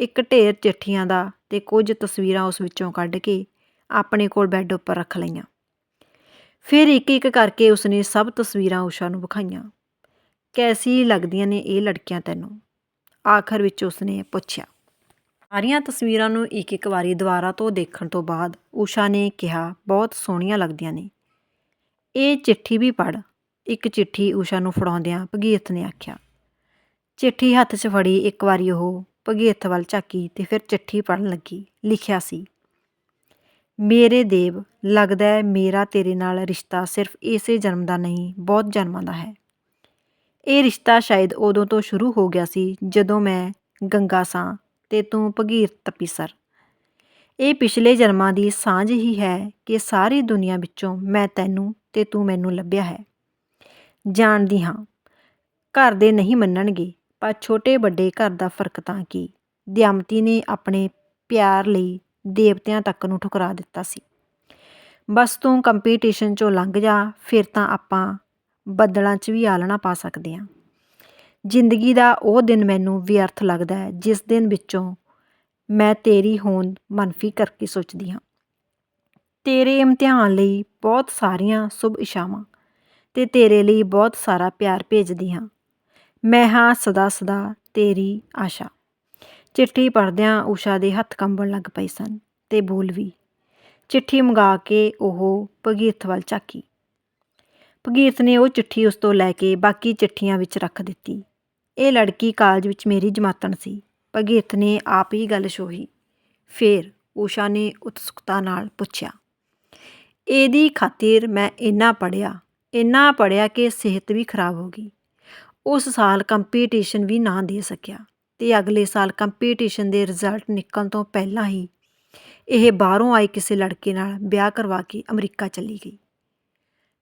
ਇੱਕ ਢੇਰ ਚਿੱਠੀਆਂ ਦਾ ਤੇ ਕੁਝ ਤਸਵੀਰਾਂ ਉਸ ਵਿੱਚੋਂ ਕੱਢ ਕੇ ਆਪਣੇ ਕੋਲ ਬੈੱਡ ਉੱਪਰ ਰੱਖ ਲਈਆਂ। ਫਿਰ ਇੱਕ ਇੱਕ ਕਰਕੇ ਉਸਨੇ ਸਭ ਤਸਵੀਰਾਂ ਊਸ਼ਾ ਨੂੰ ਵਿਖਾਈਆਂ। ਕੈਸੀ ਲੱਗਦੀਆਂ ਨੇ ਇਹ ਲੜਕੀਆਂ ਤੈਨੂੰ? ਆਖਰ ਵਿੱਚ ਉਸਨੇ ਪੁੱਛਿਆ। ਸਾਰੀਆਂ ਤਸਵੀਰਾਂ ਨੂੰ ਇੱਕ ਇੱਕ ਵਾਰੀ ਦੁਬਾਰਾ ਤੋਂ ਦੇਖਣ ਤੋਂ ਬਾਅਦ ਊਸ਼ਾ ਨੇ ਕਿਹਾ, ਬਹੁਤ ਸੋਹਣੀਆਂ ਲੱਗਦੀਆਂ ਨੇ। ਇਹ ਚਿੱਠੀ ਵੀ ਪੜ੍ਹ। ਇੱਕ ਚਿੱਠੀ ਊਸ਼ਾ ਨੂੰ ਫੜਾਉਂਦਿਆਂ ਭਗੀਰਥ ਨੇ ਆਖਿਆ। ਚਿੱਠੀ ਹੱਥ 'ਚ ਫੜੀ ਇੱਕ ਵਾਰੀ ਉਹ ਭਗੀਰਥ ਵੱਲ ਝਾਕੀ ਤੇ ਫਿਰ ਚਿੱਠੀ ਪੜ੍ਹਨ ਲੱਗੀ, ਲਿਖਿਆ ਸੀ, ਮੇਰੇ ਦੇਵ, ਲੱਗਦਾ ਹੈ ਮੇਰਾ ਤੇਰੇ ਨਾਲ ਰਿਸ਼ਤਾ ਸਿਰਫ ਇਸੇ ਜਨਮ ਦਾ ਨਹੀਂ, ਬਹੁਤ ਜਨਮਾਂ ਦਾ ਹੈ। ਇਹ ਰਿਸ਼ਤਾ ਸ਼ਾਇਦ ਉਦੋਂ ਤੋਂ ਸ਼ੁਰੂ ਹੋ ਗਿਆ ਸੀ ਜਦੋਂ ਮੈਂ ਗੰਗਾ ਸਾਂ ਤੇ ਤੂੰ ਭਗੀਰਥ ਤਪੀਸਰ ਇਹ ਪਿਛਲੇ ਜਨਮਾਂ ਦੀ ਸਾਂਝ ਹੀ ਹੈ ਕਿ ਸਾਰੀ ਦੁਨੀਆ ਵਿੱਚੋਂ ਮੈਂ ਤੈਨੂੰ ਤੇ ਤੂੰ ਮੈਨੂੰ ਲੱਭਿਆ ਹੈ। ਜਾਣਦੀ ਹਾਂ, ਘਰ ਦੇ ਨਹੀਂ ਮੰਨਣਗੇ, ਪਰ ਛੋਟੇ ਵੱਡੇ ਘਰ ਦਾ ਫ਼ਰਕ ਤਾਂ ਕੀ। ਦਿਆਮਤੀ ਨੇ ਆਪਣੇ ਪਿਆਰ ਲਈ ਦੇਵਤਿਆਂ ਤੱਕ ਨੂੰ ਠੁਕਰਾ ਦਿੱਤਾ ਸੀ। ਬਸ ਤੂੰ ਕੰਪੀਟੀਸ਼ਨ ਚੋਂ ਲੰਘ ਜਾ, ਫਿਰ ਤਾਂ ਆਪਾਂ ਬੱਦਲਾਂ 'ਚ ਵੀ ਆਲਣਾ ਪਾ ਸਕਦੇ ਹਾਂ ਜ਼ਿੰਦਗੀ ਦਾ ਉਹ ਦਿਨ ਮੈਨੂੰ ਵਿਅਰਥ ਲੱਗਦਾ ਹੈ, ਜਿਸ ਦਿਨ ਵਿੱਚੋਂ ਮੈਂ ਤੇਰੀ ਹੋਂਦ ਮਨਫੀ ਕਰਕੇ ਸੋਚਦੀ ਹਾਂ। ਤੇਰੇ ਇਮਤਿਹਾਨ ਲਈ ਬਹੁਤ ਸਾਰੀਆਂ ਸ਼ੁਭ ਇਸ਼ਾਵਾਂ ਤੇ ਤੇਰੇ ਲਈ ਬਹੁਤ ਸਾਰਾ ਪਿਆਰ ਭੇਜਦੀ ਹਾਂ। ਮੈਂ ਹਾਂ ਸਦਾ ਸਦਾ ਤੇਰੀ ਆਸ਼ਾ। ਚਿੱਠੀ ਪੜ੍ਹਦਿਆਂ ਊਸ਼ਾ ਦੇ ਹੱਥ ਕੰਬਣ ਲੱਗ ਪਏ ਸਨ ਤੇ ਬੋਲ ਵੀ, ਚਿੱਠੀ ਮੰਗਾ ਕੇ ਉਹ ਭਗੀਰਥ ਵੱਲ ਝਾਕੀ। ਭਗੀਰਥ ਨੇ ਉਹ ਚਿੱਠੀ ਉਸ ਤੋਂ ਲੈ ਕੇ ਬਾਕੀ ਚਿੱਠੀਆਂ ਵਿੱਚ ਰੱਖ ਦਿੱਤੀ। ਇਹ ਲੜਕੀ ਕਾਲਜ ਵਿੱਚ ਮੇਰੀ ਜਮਾਤਣ ਸੀ, ਭਗੀਰਥ ਨੇ ਆਪ ਹੀ ਗੱਲ ਛੋਹੀ। ਫੇਰ ਊਸ਼ਾ ਨੇ ਉਤਸੁਕਤਾ ਨਾਲ ਪੁੱਛਿਆ, ਇਹਦੀ ਖਾਤਰ ਮੈਂ ਇੰਨਾ ਪੜਿਆ ਇੰਨਾ ਪੜਿਆ ਕਿ ਸਿਹਤ ਵੀ ਖਰਾਬ ਹੋ ਗਈ। ਉਸ ਸਾਲ ਕੰਪੀਟੀਸ਼ਨ ਵੀ ਨਾ ਦੇ ਸਕਿਆ ਤੇ ਅਗਲੇ ਸਾਲ ਕੰਪੀਟੀਸ਼ਨ ਦੇ ਰਿਜ਼ਲਟ ਨਿਕਲਣ ਤੋਂ ਪਹਿਲਾਂ ਹੀ ਇਹ ਬਾਹਰੋਂ ਆਏ ਕਿਸੇ ਲੜਕੇ ਨਾਲ ਵਿਆਹ ਕਰਵਾ ਕੇ ਅਮਰੀਕਾ ਚਲੀ ਗਈ।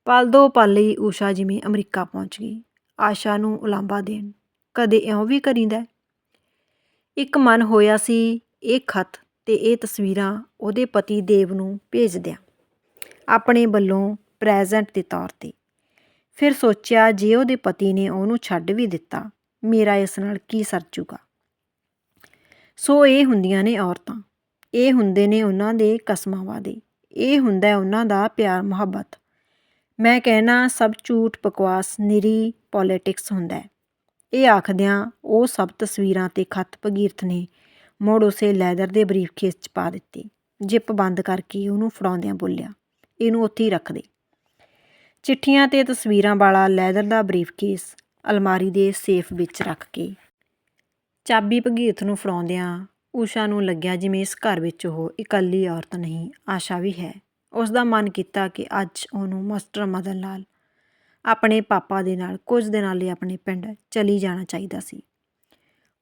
ਪਲ ਦੋ ਪਲ ਲਈ ਊਸ਼ਾ ਜਿਵੇਂ ਅਮਰੀਕਾ ਪਹੁੰਚ ਗਈ, ਆਸ਼ਾ ਨੂੰ ਉਲਾਂਭਾ ਦੇਣ ਕਦੇ ਇਉਂ ਵੀ ਕਰੀਂਦਾ ਇੱਕ ਮਨ ਹੋਇਆ ਸੀ ਇਹ ਖਤ ਤੇ ਇਹ ਤਸਵੀਰਾਂ ਉਹਦੇ ਪਤੀ ਦੇਵ ਨੂੰ ਭੇਜ ਦਿਆਂ ਆਪਣੇ ਵੱਲੋਂ ਪ੍ਰੈਜ਼ੈਂਟ ਦੇ ਤੌਰ ਤੇ। ਫਿਰ ਸੋਚਿਆ ਜੇ ਉਹਦੇ ਪਤੀ ਨੇ ਉਹਨੂੰ ਛੱਡ ਵੀ ਦਿੱਤਾ, ਮੇਰਾ ਇਸ ਨਾਲ ਕੀ ਸਰ ਜੂਗਾ? ਸੋ ਇਹ ਹੁੰਦੀਆਂ ਨੇ ਔਰਤਾਂ। ਇਹ ਹੁੰਦੇ ਨੇ ਉਹਨਾਂ ਦੇ ਕਸਮਾਂ ਵਾਦੇ। ਇਹ ਹੁੰਦਾ ਉਹਨਾਂ ਦਾ ਪਿਆਰ ਮੁਹੱਬਤ। ਮੈਂ ਕਹਿਣਾ ਸਭ ਝੂਠ ਬਕਵਾਸ ਨਿਰੀ ਪੋਲਿਟਿਕਸ ਹੁੰਦਾ ਹੈ। ਇਹ ਆਖਦਿਆਂ ਉਹ ਸਭ ਤਸਵੀਰਾਂ ਤੇ ਖਤ ਭਗੀਰਥ ਨੇ ਮੁੜ ਉਸੇ ਲੈਦਰ ਦੇ ਬਰੀਫਕੇਸ 'ਚ ਪਾ ਦਿੱਤੇ। ਜਿੱਪ ਬੰਦ ਕਰਕੇ ਉਹਨੂੰ ਫੜਾਉਂਦਿਆਂ ਬੋਲਿਆ, ਇਹਨੂੰ ਉੱਥੇ ਹੀ ਰੱਖ ਦੇ। ਚਿੱਠੀਆਂ ਤੇ ਤਸਵੀਰਾਂ ਵਾਲਾ ਲੈਦਰ ਦਾ ਬਰੀਫਕੇਸ ਅਲਮਾਰੀ ਦੇ ਸੇਫ ਵਿੱਚ ਰੱਖ ਕੇ ਚਾਬੀ ਭਗੀਰਥ ਨੂੰ ਫੜਾਉਂਦਿਆਂ ਊਸ਼ਾ ਨੂੰ ਲੱਗਿਆ ਜਿਵੇਂ ਇਸ ਘਰ ਵਿੱਚ ਉਹ ਇਕੱਲੀ ਔਰਤ ਨਹੀਂ, ਆਸ਼ਾ ਵੀ ਹੈ। ਉਸ ਦਾ ਮਨ ਕੀਤਾ ਕਿ ਅੱਜ ਉਹਨੂੰ ਮਾਸਟਰ ਮਦਨ ਲਾਲ ਆਪਣੇ ਪਾਪਾ ਦੇ ਨਾਲ, ਕੁਝ ਦਿਨਾਂ ਲਈ ਆਪਣੇ ਪਿੰਡ ਚਲੀ ਜਾਣਾ ਚਾਹੀਦਾ ਸੀ।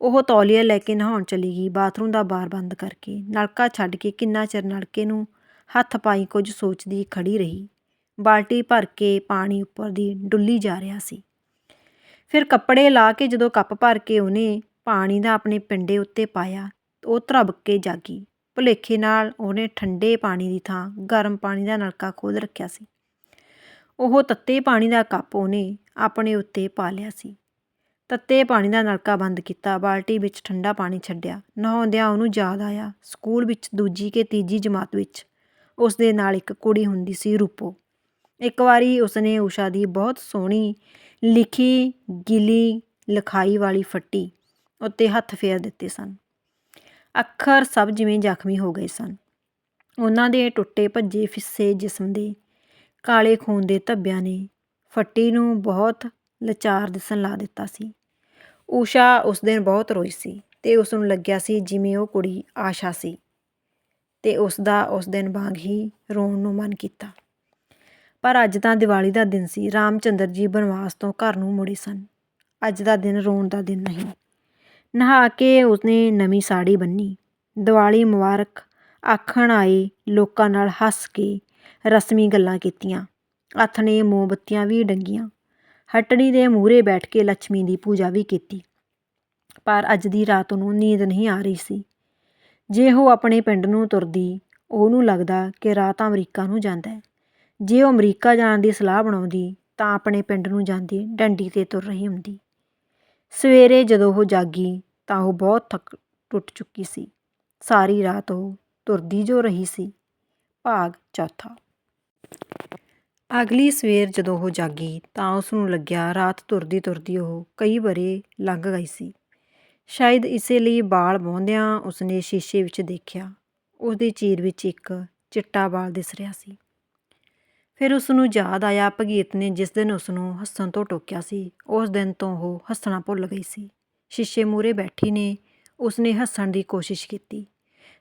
ਉਹ ਤੌਲੀਆ ਲੈ ਕੇ ਨਹਾਉਣ ਚਲੀ ਗਈ, ਬਾਥਰੂਮ ਦਾ ਬਾਰ ਬੰਦ ਕਰਕੇ। ਨਲਕਾ ਛੱਡ ਕੇ ਕਿੰਨਾ ਚਿਰ ਨਲਕੇ ਨੂੰ ਹੱਥ ਪਾਈ ਕੁਝ ਸੋਚਦੀ ਖੜੀ ਰਹੀ। ਬਾਲਟੀ ਭਰ ਕੇ ਪਾਣੀ ਉੱਪਰ ਦੀ ਡੁੱਲੀ ਜਾ ਰਿਹਾ ਸੀ। ਫਿਰ ਕੱਪੜੇ ਲਾ ਕੇ ਜਦੋਂ ਕੱਪ ਭਰ ਕੇ ਉਹਨੇ ਪਾਣੀ ਦਾ ਆਪਣੇ ਪਿੰਡੇ ਉੱਤੇ ਪਾਇਆ, ਉਹ ਧਰਬ ਕੇ ਜਾਗੀ। ਭੁਲੇਖੇ ਨਾਲ ਉਹਨੇ ਠੰਡੇ ਪਾਣੀ ਦੀ ਥਾਂ, ਗਰਮ ਪਾਣੀ ਦਾ ਨਲਕਾ ਖੋਲ੍ਹ ਰੱਖਿਆ ਸੀ। ਉਹ ਤੱਤੇ ਪਾਣੀ ਦਾ ਕੱਪ ਉਹਨੇ ਆਪਣੇ ਉੱਤੇ ਪਾ ਲਿਆ ਸੀ। ਤੱਤੇ ਪਾਣੀ ਦਾ ਨਲਕਾ ਬੰਦ ਕੀਤਾ, ਬਾਲਟੀ ਵਿੱਚ ਠੰਡਾ ਪਾਣੀ ਛੱਡਿਆ। ਨਹਾਉਂਦਿਆਂ ਉਹਨੂੰ ਯਾਦ ਆਇਆ, ਸਕੂਲ ਵਿੱਚ ਦੂਜੀ ਕੇ ਤੀਜੀ ਜਮਾਤ ਵਿੱਚ ਉਸ ਦੇ ਨਾਲ ਇੱਕ ਕੁੜੀ ਹੁੰਦੀ ਸੀ ਰੂਪੋ। ਇੱਕ ਵਾਰੀ ਉਸਨੇ ਊਸ਼ਾ ਦੀ ਬਹੁਤ ਸੋਹਣੀ ਲਿਖੀ, ਗਿਲੀ ਲਿਖਾਈ ਵਾਲੀ ਫੱਟੀ ਉੱਤੇ ਹੱਥ ਫੇਰ ਦਿੱਤੇ ਸਨ। ਅੱਖਰ ਸਭ ਜਿਵੇਂ ਜ਼ਖਮੀ ਹੋ ਗਏ ਸਨ। ਉਹਨਾਂ ਦੇ ਟੁੱਟੇ ਭੱਜੇ ਫਿੱਸੇ ਜਿਸਮ ਦੇ ਕਾਲੇ ਖੂਨ ਦੇ ਧੱਬਿਆਂ ਨੇ ਫੱਟੀ ਨੂੰ ਬਹੁਤ ਲਾਚਾਰ ਦਿਸਣ ਲਾ ਦਿੱਤਾ ਸੀ। ਊਸ਼ਾ ਉਸ ਦਿਨ ਬਹੁਤ ਰੋਈ ਸੀ ਤੇ ਉਸ ਨੂੰ ਲੱਗਿਆ ਸੀ ਜਿਵੇਂ ਉਹ ਕੁੜੀ ਆਸ਼ਾ ਸੀ ਤੇ ਉਸ ਦਾ ਉਸ ਦਿਨ ਵਾਂਗ ਹੀ ਰੋਣ ਨੂੰ ਮਨ ਕੀਤਾ। ਪਰ ਅੱਜ ਤਾਂ ਦੀਵਾਲੀ ਦਾ ਦਿਨ ਸੀ, ਰਾਮਚੰਦਰ ਜੀ ਬਨਵਾਸ ਤੋਂ ਘਰ ਨੂੰ ਮੁੜੇ ਸਨ। ਅੱਜ ਦਾ ਦਿਨ ਰੋਣ ਦਾ ਦਿਨ ਨਹੀਂ। ਨਹਾ ਕੇ ਉਸਨੇ ਨਵੀਂ ਸਾੜੀ ਬੰਨੀ। ਦੀਵਾਲੀ ਮੁਬਾਰਕ ਆਖਣ ਆਏ ਲੋਕਾਂ ਨਾਲ ਹੱਸ ਕੇ ਰਸਮੀ ਗੱਲਾਂ ਕੀਤੀਆਂ। ਹੱਥ ਨੇ ਮੋਮਬੱਤੀਆਂ ਵੀ ਡੰਗੀਆਂ। ਹਟੜੀ ਦੇ ਮੂਹਰੇ ਬੈਠ ਕੇ ਲక్ష్ਮੀ ਦੀ ਪੂਜਾ ਵੀ ਕੀਤੀ। ਪਰ ਅੱਜ ਦੀ ਰਾਤ ਨੂੰ ਨੀਂਦ ਨਹੀਂ ਆ ਰਹੀ ਸੀ। ਜੇ ਉਹ ਆਪਣੇ ਪਿੰਡ ਨੂੰ ਤੁਰਦੀ, ਉਹਨੂੰ ਲੱਗਦਾ ਕਿ ਰਾਤ ਅਮਰੀਕਾ ਨੂੰ ਜਾਂਦਾ ਹੈ। ਜੇ ਉਹ ਅਮਰੀਕਾ ਜਾਣ ਦੀ ਸਲਾਹ ਬਣਾਉਂਦੀ, ਤਾਂ ਆਪਣੇ ਪਿੰਡ ਨੂੰ ਜਾਂਦੀ ਡੰਡੀ ਤੇ ਤੁਰ ਰਹੀ ਹੁੰਦੀ। ਸਵੇਰੇ ਜਦੋਂ ਉਹ ਜਾਗੀ, ਤਾਂ ਉਹ ਬਹੁਤ ਥੱਕ ਟੁੱਟ ਚੁੱਕੀ ਸੀ। ਸਾਰੀ ਰਾਤ ਉਹ ਤੁਰਦੀ ਜੋ ਰਹੀ ਸੀ। ਭਾਗ ਚੌਥਾ। ਅਗਲੀ ਸਵੇਰ ਜਦੋਂ ਉਹ ਜਾਗੀ ਤਾਂ ਉਸ ਨੂੰ ਲੱਗਿਆ ਰਾਤ ਤੁਰਦੀ ਤੁਰਦੀ ਉਹ ਕਈ ਬਰੇ ਲੰਘ ਗਈ ਸੀ। ਸ਼ਾਇਦ ਇਸੇ ਲਈ ਬਾਲ ਵਾਹੁੰਦਿਆਂ ਉਸਨੇ ਸ਼ੀਸ਼ੇ ਵਿੱਚ ਦੇਖਿਆ। ਉਸ ਦੀ ਚੀਰ ਵਿੱਚ ਇੱਕ ਚਿੱਟਾ ਬਾਲ ਦਿਸ ਰਿਹਾ ਸੀ। ਫਿਰ ਉਸ ਨੂੰ ਯਾਦ ਆਇਆ ਭਗੀਰਤ ਨੇ ਜਿਸ ਦਿਨ ਉਸ ਨੂੰ ਹੱਸਣ ਤੋਂ ਟੋਕਿਆ ਸੀ, ਉਸ ਦਿਨ ਤੋਂ ਉਹ ਹੱਸਣਾ ਭੁੱਲ ਗਈ ਸੀ। ਸ਼ੀਸ਼ੇ ਮੂਹਰੇ ਬੈਠੀ ਨੇ, ਉਸਨੇ ਹੱਸਣ ਦੀ ਕੋਸ਼ਿਸ਼ ਕੀਤੀ।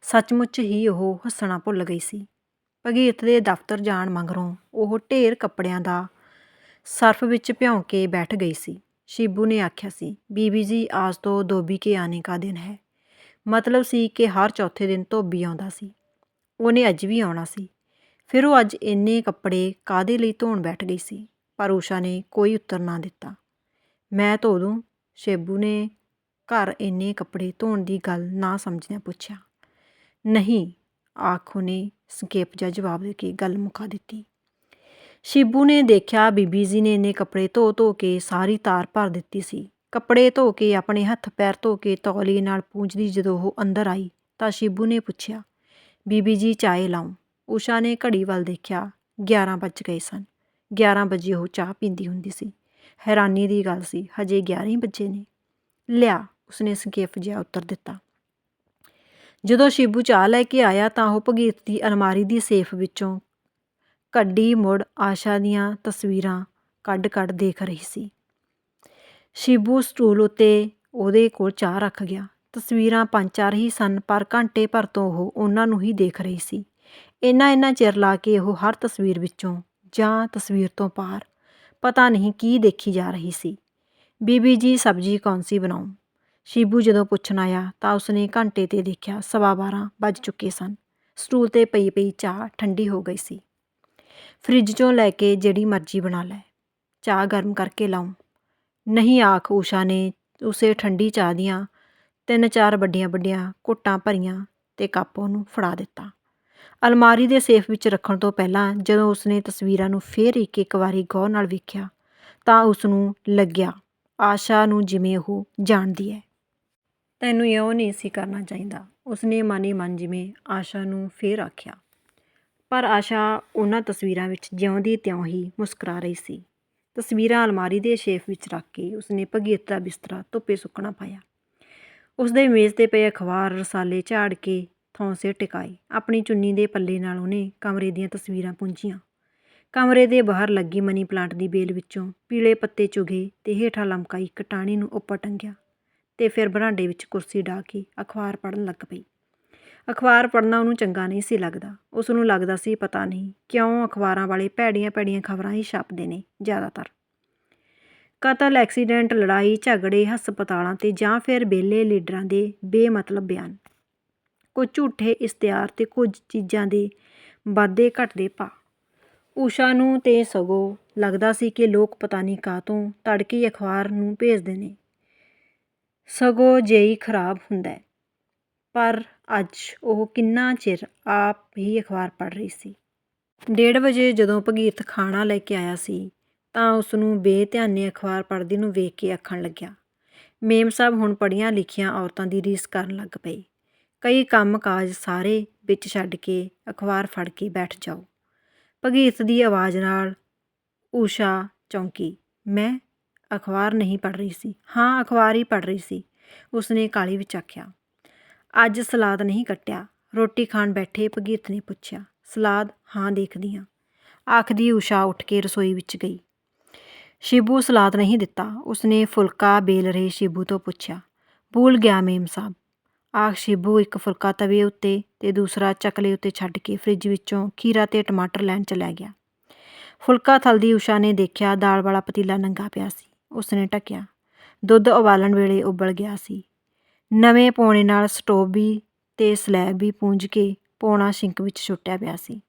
ਸੱਚਮੁੱਚ ਹੀ ਉਹ ਹੱਸਣਾ ਭੁੱਲ ਗਈ ਸੀ। ਭਗੀਰਥ ਦੇ ਦਫ਼ਤਰ ਜਾਣ ਮਗਰੋਂ ਉਹ ਢੇਰ ਕੱਪੜਿਆਂ ਦਾ ਸਰਫ ਵਿੱਚ ਭਿਉਂ ਕੇ ਬੈਠ ਗਈ ਸੀ। ਸ਼ਿਬੂ ਨੇ ਆਖਿਆ ਸੀ, ਬੀਬੀ ਜੀ, ਆਜ ਤੋਂ ਧੋਬੀ ਕੇ ਆਨੇ ਕਾ ਦਿਨ ਹੈ। ਮਤਲਬ ਸੀ ਕਿ ਹਰ ਚੌਥੇ ਦਿਨ ਧੋਬੀ ਆਉਂਦਾ ਸੀ। ਉਹਨੇ ਅੱਜ ਵੀ ਆਉਣਾ ਸੀ। ਫਿਰ ਉਹ ਅੱਜ ਇੰਨੇ ਕੱਪੜੇ ਕਾਦੇ ਲਈ ਧੋਣ ਬੈਠ ਗਈ ਸੀ, ਪਰ ਊਸ਼ਾ ਨੇ ਕੋਈ ਉੱਤਰ ਨਾ ਦਿੱਤਾ। ਮੈਂ ਧੋ ਦੂੰ। ਸ਼ੇਬੂ ਨੇ ਘਰ ਇੰਨੇ ਕੱਪੜੇ ਧੋਣ ਦੀ ਗੱਲ ਨਾ ਸਮਝਦਿਆਂ ਪੁੱਛਿਆ। ਨਹੀਂ, ਆਖੋ ਨੇ ਸੰਖੇਪ ਜਿਹਾ ਜਵਾਬ ਦੇ ਕੇ ਗੱਲ ਮੁਕਾ ਦਿੱਤੀ। ਸ਼ਿਬੂ ਨੇ ਦੇਖਿਆ ਬੀਬੀ ਜੀ ਨੇ ਇੰਨੇ ਕੱਪੜੇ ਧੋ ਧੋ ਕੇ ਸਾਰੀ ਤਾਰ ਭਰ ਦਿੱਤੀ ਸੀ। ਕੱਪੜੇ ਧੋ ਕੇ ਆਪਣੇ ਹੱਥ ਪੈਰ ਧੋ ਕੇ ਤੌਲੀਏ ਨਾਲ ਪੂੰਝਦੀ ਜਦੋਂ ਉਹ ਅੰਦਰ ਆਈ ਤਾਂ ਸ਼ਿਬੂ ਨੇ ਪੁੱਛਿਆ, ਬੀਬੀ ਜੀ ਚਾਏ ਲਾਉਂ ਊਸ਼ਾ ਨੇ ਘੜੀ ਵੱਲ ਦੇਖਿਆ 11 ਵੱਜ ਗਏ ਸਨ। 11 ਵਜੇ ਉਹ ਚਾਹ ਪੀਂਦੀ ਹੁੰਦੀ ਸੀ। ਹੈਰਾਨੀ ਦੀ ਗੱਲ ਸੀ, ਹਜੇ 11 ਹੀ ਵਜੇ ਨੇ। ਲਿਆ, ਉਸਨੇ ਸੰਖੇਪ ਜਿਹਾ ਉੱਤਰ ਦਿੱਤਾ। ਜਦੋਂ ਸ਼ਿਬੂ ਚਾਹ ਲੈ ਕੇ ਆਇਆ ਤਾਂ ਉਹ ਭਗੀਰਤ ਦੀ ਅਲਮਾਰੀ ਦੀ ਸੇਫ ਵਿੱਚੋਂ ਕੱਢੀ ਮੁੜ ਆਸ਼ਾ ਦੀਆਂ ਤਸਵੀਰਾਂ ਕੱਢ-ਕੱਢ ਦੇਖ ਰਹੀ ਸੀ। ਸ਼ਿਬੂ ਸਟੂਲ ਉੱਤੇ ਉਹਦੇ ਕੋਲ ਚਾਹ ਰੱਖ ਗਿਆ। ਤਸਵੀਰਾਂ ਪੰਜ ਚਾਰ ਹੀ ਸਨ, ਪਰ ਘੰਟੇ ਭਰ ਤੋਂ ਉਹ ਉਹਨਾਂ ਨੂੰ ਹੀ ਦੇਖ ਰਹੀ ਸੀ। ਇੰਨਾ ਇੰਨਾ ਚਿਰ ਲਾ ਕੇ ਉਹ ਹਰ ਤਸਵੀਰ ਵਿੱਚੋਂ ਜਾਂ ਤਸਵੀਰ ਤੋਂ ਪਾਰ ਪਤਾ ਨਹੀਂ ਕੀ ਦੇਖੀ ਜਾ ਰਹੀ ਸੀ। ਬੀਬੀ ਜੀ ਸਬਜ਼ੀ ਕੌਣ ਸੀ ਬਣਾਉਂ ਸ਼ੀਬੂ ਜਦੋਂ ਪੁੱਛਣ ਆਇਆ ਤਾਂ ਉਸਨੇ ਘੰਟੇ ਤੇ ਦੇਖਿਆ ਸਵਾ ਬਾਰਾਂ ਵੱਜ ਚੁੱਕੇ ਸਨ। ਸਟੂਲ ਤੇ ਪਈ ਪਈ ਚਾਹ ਠੰਡੀ ਹੋ ਗਈ ਸੀ। ਫ੍ਰਿਜ ਚੋਂ ਲੈ ਕੇ ਜਿਹੜੀ ਮਰਜ਼ੀ ਬਣਾ ਲੈ। ਚਾਹ ਗਰਮ ਕਰਕੇ ਲਾਉਂ ਨਹੀਂ ਆਖ ਊਸ਼ਾ ਨੇ ਉਸੇ ਠੰਡੀ ਚਾਹ ਦੀਆਂ ਤਿੰਨ ਚਾਰ ਵੱਡੀਆਂ ਵੱਡੀਆਂ ਘੁੱਟਾਂ ਭਰੀਆਂ ਤੇ ਕੱਪ ਉਹਨੂੰ ਫੜਾ ਦਿੱਤਾ। ਅਲਮਾਰੀ ਦੇ ਸੇਫ ਵਿੱਚ ਰੱਖਣ ਤੋਂ ਪਹਿਲਾਂ ਜਦੋਂ ਉਸਨੇ ਤਸਵੀਰਾਂ ਨੂੰ ਫੇਰ ਇੱਕ ਇੱਕ ਵਾਰੀ ਗੌਰ ਨਾਲ ਵੇਖਿਆ ਤਾਂ ਉਸ ਨੂੰ ਲੱਗਿਆ, ਆਸ਼ਾ ਨੂੰ ਜਿਵੇਂ ਉਹ ਜਾਣਦੀ ਹੈ। ਤੈਨੂੰ ਇਉਂ ਨਹੀਂ ਸੀ ਕਰਨਾ ਚਾਹੀਦਾ। ਉਸਨੇ ਮਨ ਹੀ ਮਨ ਜਿਵੇਂ ਆਸ਼ਾ ਨੂੰ ਫੇਰ ਆਖਿਆ। ਪਰ ਆਸ਼ਾ ਉਹਨਾਂ ਤਸਵੀਰਾਂ ਵਿੱਚ ਜਿਉਂਦੀ ਤਿਉਂ ਹੀ ਮੁਸਕਰਾ ਰਹੀ ਸੀ। ਤਸਵੀਰਾਂ ਅਲਮਾਰੀ ਦੇ ਸ਼ੇਫ ਵਿੱਚ ਰੱਖ ਕੇ ਉਸਨੇ ਭਗੀਰਤ ਦਾ ਬਿਸਤਰਾ ਧੁੱਪੇ ਸੁੱਕਣਾ ਪਾਇਆ। ਉਸਦੇ ਮੇਜ਼ ਤੇ ਪਏ ਅਖਬਾਰ ਰਸਾਲੇ ਝਾੜ ਕੇ ਥੋਂ ਸੇ ਟਿਕਾਏ। ਆਪਣੀ ਚੁੰਨੀ ਦੇ ਪੱਲੇ ਨਾਲ ਉਹਨੇ ਕਮਰੇ ਦੀਆਂ ਤਸਵੀਰਾਂ ਪੁੰਝੀਆਂ। ਕਮਰੇ ਦੇ ਬਾਹਰ ਲੱਗੀ ਮਨੀ ਪਲਾਂਟ ਦੀ ਬੇਲ ਵਿੱਚੋਂ ਪੀਲੇ ਪੱਤੇ ਚੁਗੇ ਤੇ ਹੇਠਾਂ ਲਮਕਾਈ ਕਟਾਣੀ ਨੂੰ ਉੱਪਰ ਟੰਗਿਆ। ਤੇ ਫਿਰ ਬਰਾਂਡੇ ਵਿੱਚ ਕੁਰਸੀ ਢਾ ਕੇ ਅਖਬਾਰ ਪੜ੍ਹਨ ਲੱਗ ਪਈ। ਅਖਬਾਰ ਪੜ੍ਹਨਾ ਉਹਨੂੰ ਚੰਗਾ ਨਹੀਂ ਸੀ ਲੱਗਦਾ। ਉਸ ਨੂੰ ਲੱਗਦਾ ਸੀ ਪਤਾ ਨਹੀਂ ਕਿਉਂ ਅਖਬਾਰਾਂ ਵਾਲੇ ਭੈੜੀਆਂ ਭੈੜੀਆਂ ਖਬਰਾਂ ਹੀ ਛਾਪਦੇ ਨੇ ਜ਼ਿਆਦਾਤਰ। ਕਤਲ ਐਕਸੀਡੈਂਟ, ਲੜਾਈ, ਝਗੜੇ, ਹਸਪਤਾਲਾਂ ਤੇ ਜਾਂ ਫਿਰ ਬੇਲੇ ਲੀਡਰਾਂ ਦੇ ਬੇਮਤਲਬ ਬਿਆਨ। ਕੁਝ ਝੂਠੇ ਇਸ਼ਤਿਹਾਰ ਤੇ ਕੁਝ ਚੀਜ਼ਾਂ ਦੇ ਵਾਧੇ ਘਟਦੇ ਪਾ ਊਸ਼ਾ ਨੂੰ ਤੇ ਸਗੋਂ ਲੱਗਦਾ ਸੀ ਕਿ ਲੋਕ ਪਤਾ ਨਹੀਂ ਕਾਹਤੋਂ ਤੜਕੀ ਅਖਬਾਰ ਨੂੰ ਭੇਜਦੇ ਨੇ। ਸਗੋਂ ਜੇਈ ਖਰਾਬ ਹੁੰਦਾ ਪਰ ਅੱਜ ਉਹ ਕਿੰਨਾ ਚਿਰ ਆਪ ਹੀ ਅਖਬਾਰ ਪੜ੍ਹ ਰਹੀ ਸੀ। ਡੇਢ ਵਜੇ ਜਦੋਂ ਭਗੀਰਥ ਖਾਣਾ ਲੈ ਕੇ ਆਇਆ ਸੀ, ਤਾਂ ਉਸ ਨੂੰ ਬੇਧਿਆਨੇ ਅਖਬਾਰ ਪੜ੍ਹਦੀ ਨੂੰ ਵੇਖ ਕੇ ਆਖਣ ਲੱਗਿਆ। ਮੇਮ ਸਾਹਿਬ ਹੁਣ ਪੜ੍ਹੀਆਂ ਲਿਖੀਆਂ ਔਰਤਾਂ ਦੀ ਰੀਸ ਕਰਨ ਲੱਗ ਪਈ ਕਈ ਕੰਮ ਕਾਜ ਸਾਰੇ ਵਿੱਚ ਛੱਡ ਕੇ ਅਖਬਾਰ ਫੜ ਕੇ ਬੈਠ ਜਾਓ। ਭਗੀਰਥ ਦੀ ਆਵਾਜ਼ ਨਾਲ ਊਸ਼ਾ ਚੌਂਕੀ, ਮੈਂ ਅਖਬਾਰ ਨਹੀਂ ਪੜ੍ਹ ਰਹੀ ਸੀ। ਹਾਂ, ਅਖਬਾਰ ਹੀ ਪੜ੍ਹ ਰਹੀ ਸੀ। ਉਸਨੇ ਕਾਹਲੀ ਵਿੱਚ ਆਖਿਆ, ਅੱਜ ਸਲਾਦ ਨਹੀਂ ਕੱਟਿਆ। ਰੋਟੀ ਖਾਣ ਬੈਠੇ ਭਗੀਰਥ ਨੇ ਪੁੱਛਿਆ, ਸਲਾਦ? ਹਾਂ, ਦੇਖਦੀ ਹਾਂ। ਆਖਦੀ ਊਸ਼ਾ ਉੱਠ ਕੇ ਰਸੋਈ ਵਿੱਚ ਗਈ। ਸ਼ਿਬੂ ਸਲਾਦ ਨਹੀਂ ਦਿੱਤਾ। ਉਸਨੇ ਫੁਲਕਾ ਬੇਲ ਰਹੇ ਸ਼ਿਬੂ ਤੋਂ ਪੁੱਛਿਆ, ਭੁੱਲ ਗਿਆ ਮੇਮ ਸਾਹਿਬ? ਆਖ ਸ਼ਿਬੂ, ਇੱਕ ਫੁਲਕਾ ਤਵੇ ਉੱਤੇ ਤੇ ਦੂਸਰਾ ਚਕਲੇ ਉੱਤੇ ਛੱਡ ਕੇ ਫ੍ਰਿਜ ਵਿੱਚੋਂ ਖੀਰਾ ਤੇ ਟਮਾਟਰ ਲੈਣ ਚਲਾ ਗਿਆ। ਫੁਲਕਾ ਥਲਦੀ ਊਸ਼ਾ ਨੇ ਦੇਖਿਆ ਦਾਲ ਵਾਲਾ ਪਤੀਲਾ ਨੰਗਾ ਪਿਆ ਸੀ। ਉਸਨੇ ਢੱਕਿਆ। ਦੁੱਧ ਉਬਾਲਣ ਵੇਲੇ ਉਬਲ ਗਿਆ ਸੀ। ਨਵੇਂ ਪੌਣੇ ਨਾਲ ਸਟੋਵ ਵੀ ਤੇ ਸਲੈਬ ਵੀ ਪੂੰਝ ਕੇ ਪੌਣਾ ਸਿੰਕ ਵਿੱਚ ਛੁੱਟਿਆ ਪਿਆ ਸੀ।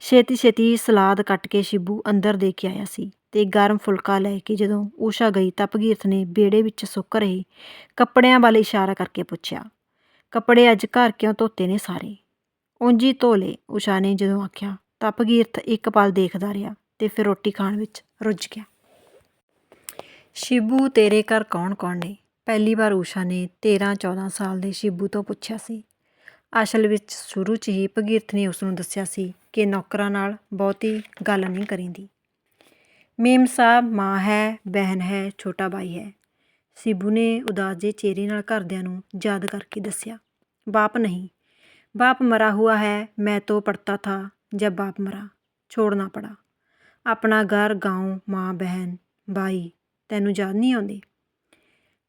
ਛੇਤੀ ਛੇਤੀ ਸਲਾਦ ਕੱਟ ਕੇ ਸ਼ਿਬੂ ਅੰਦਰ ਦੇ ਕੇ ਆਇਆ ਸੀ ਤੇ ਗਰਮ ਫੁਲਕਾ ਲੈ ਕੇ ਜਦੋਂ ਊਸ਼ਾ ਗਈ ਤਾਂ ਭਗੀਰਥ ਨੇ ਬੇੜੇ ਵਿੱਚ ਸੁੱਕ ਰਹੇ ਕੱਪੜਿਆਂ ਵੱਲ ਇਸ਼ਾਰਾ ਕਰਕੇ ਪੁੱਛਿਆ, ਕੱਪੜੇ ਅੱਜ ਘਰ ਕਿਉਂ ਧੋਤੇ ਨੇ ਸਾਰੇ? ਉਂਜੀ ਧੋਲੇ ਊਸ਼ਾ ਨੇ ਜਦੋਂ ਆਖਿਆ ਤਾਂ ਭਗੀਰਥ ਇੱਕ ਪਲ ਦੇਖਦਾ ਰਿਹਾ ਤੇ ਫਿਰ ਰੋਟੀ ਖਾਣ ਵਿੱਚ ਰੁੱਝ ਗਿਆ। ਸ਼ਿਬੂ ਤੇਰੇ ਘਰ ਕੌਣ ਕੌਣ ਨੇ ਪਹਿਲੀ ਵਾਰ ਊਸ਼ਾ ਨੇ 13-14 ਸਾਲ ਦੇ ਸ਼ਿਬੂ ਤੋਂ ਪੁੱਛਿਆ ਸੀ ਅਸਲ ਵਿੱਚ ਸ਼ੁਰੂ 'ਚ ਹੀ ਭਗੀਰਥ ਨੇ ਉਸ ਨੂੰ ਦੱਸਿਆ ਸੀ ਕਿ ਨੌਕਰਾਂ ਨਾਲ ਬਹੁਤੀ ਗੱਲ ਨਹੀਂ ਕਰੀਂਦੀ ਮੇਮ ਸਾਹਿਬ ਮਾਂ ਹੈ ਬਹਿਨ ਹੈ ਛੋਟਾ ਭਾਈ ਹੈ ਸ਼ਿਬੂ ਨੇ ਉਦਾਸ ਜਿਹੇ ਚਿਹਰੇ ਨਾਲ ਘਰਦਿਆਂ ਨੂੰ ਯਾਦ ਕਰਕੇ ਦੱਸਿਆ ਬਾਪ ਨਹੀਂ बाप मरा हुआ है मैं तो पढ़ता था जब बाप मरा छोड़ना पड़ा ਆਪਣਾ ਘਰ ਗਾਉਂ ਮਾਂ ਬਹਿਨ ਭਾਈ ਤੈਨੂੰ ਯਾਦ ਨਹੀਂ ਆਉਂਦੀ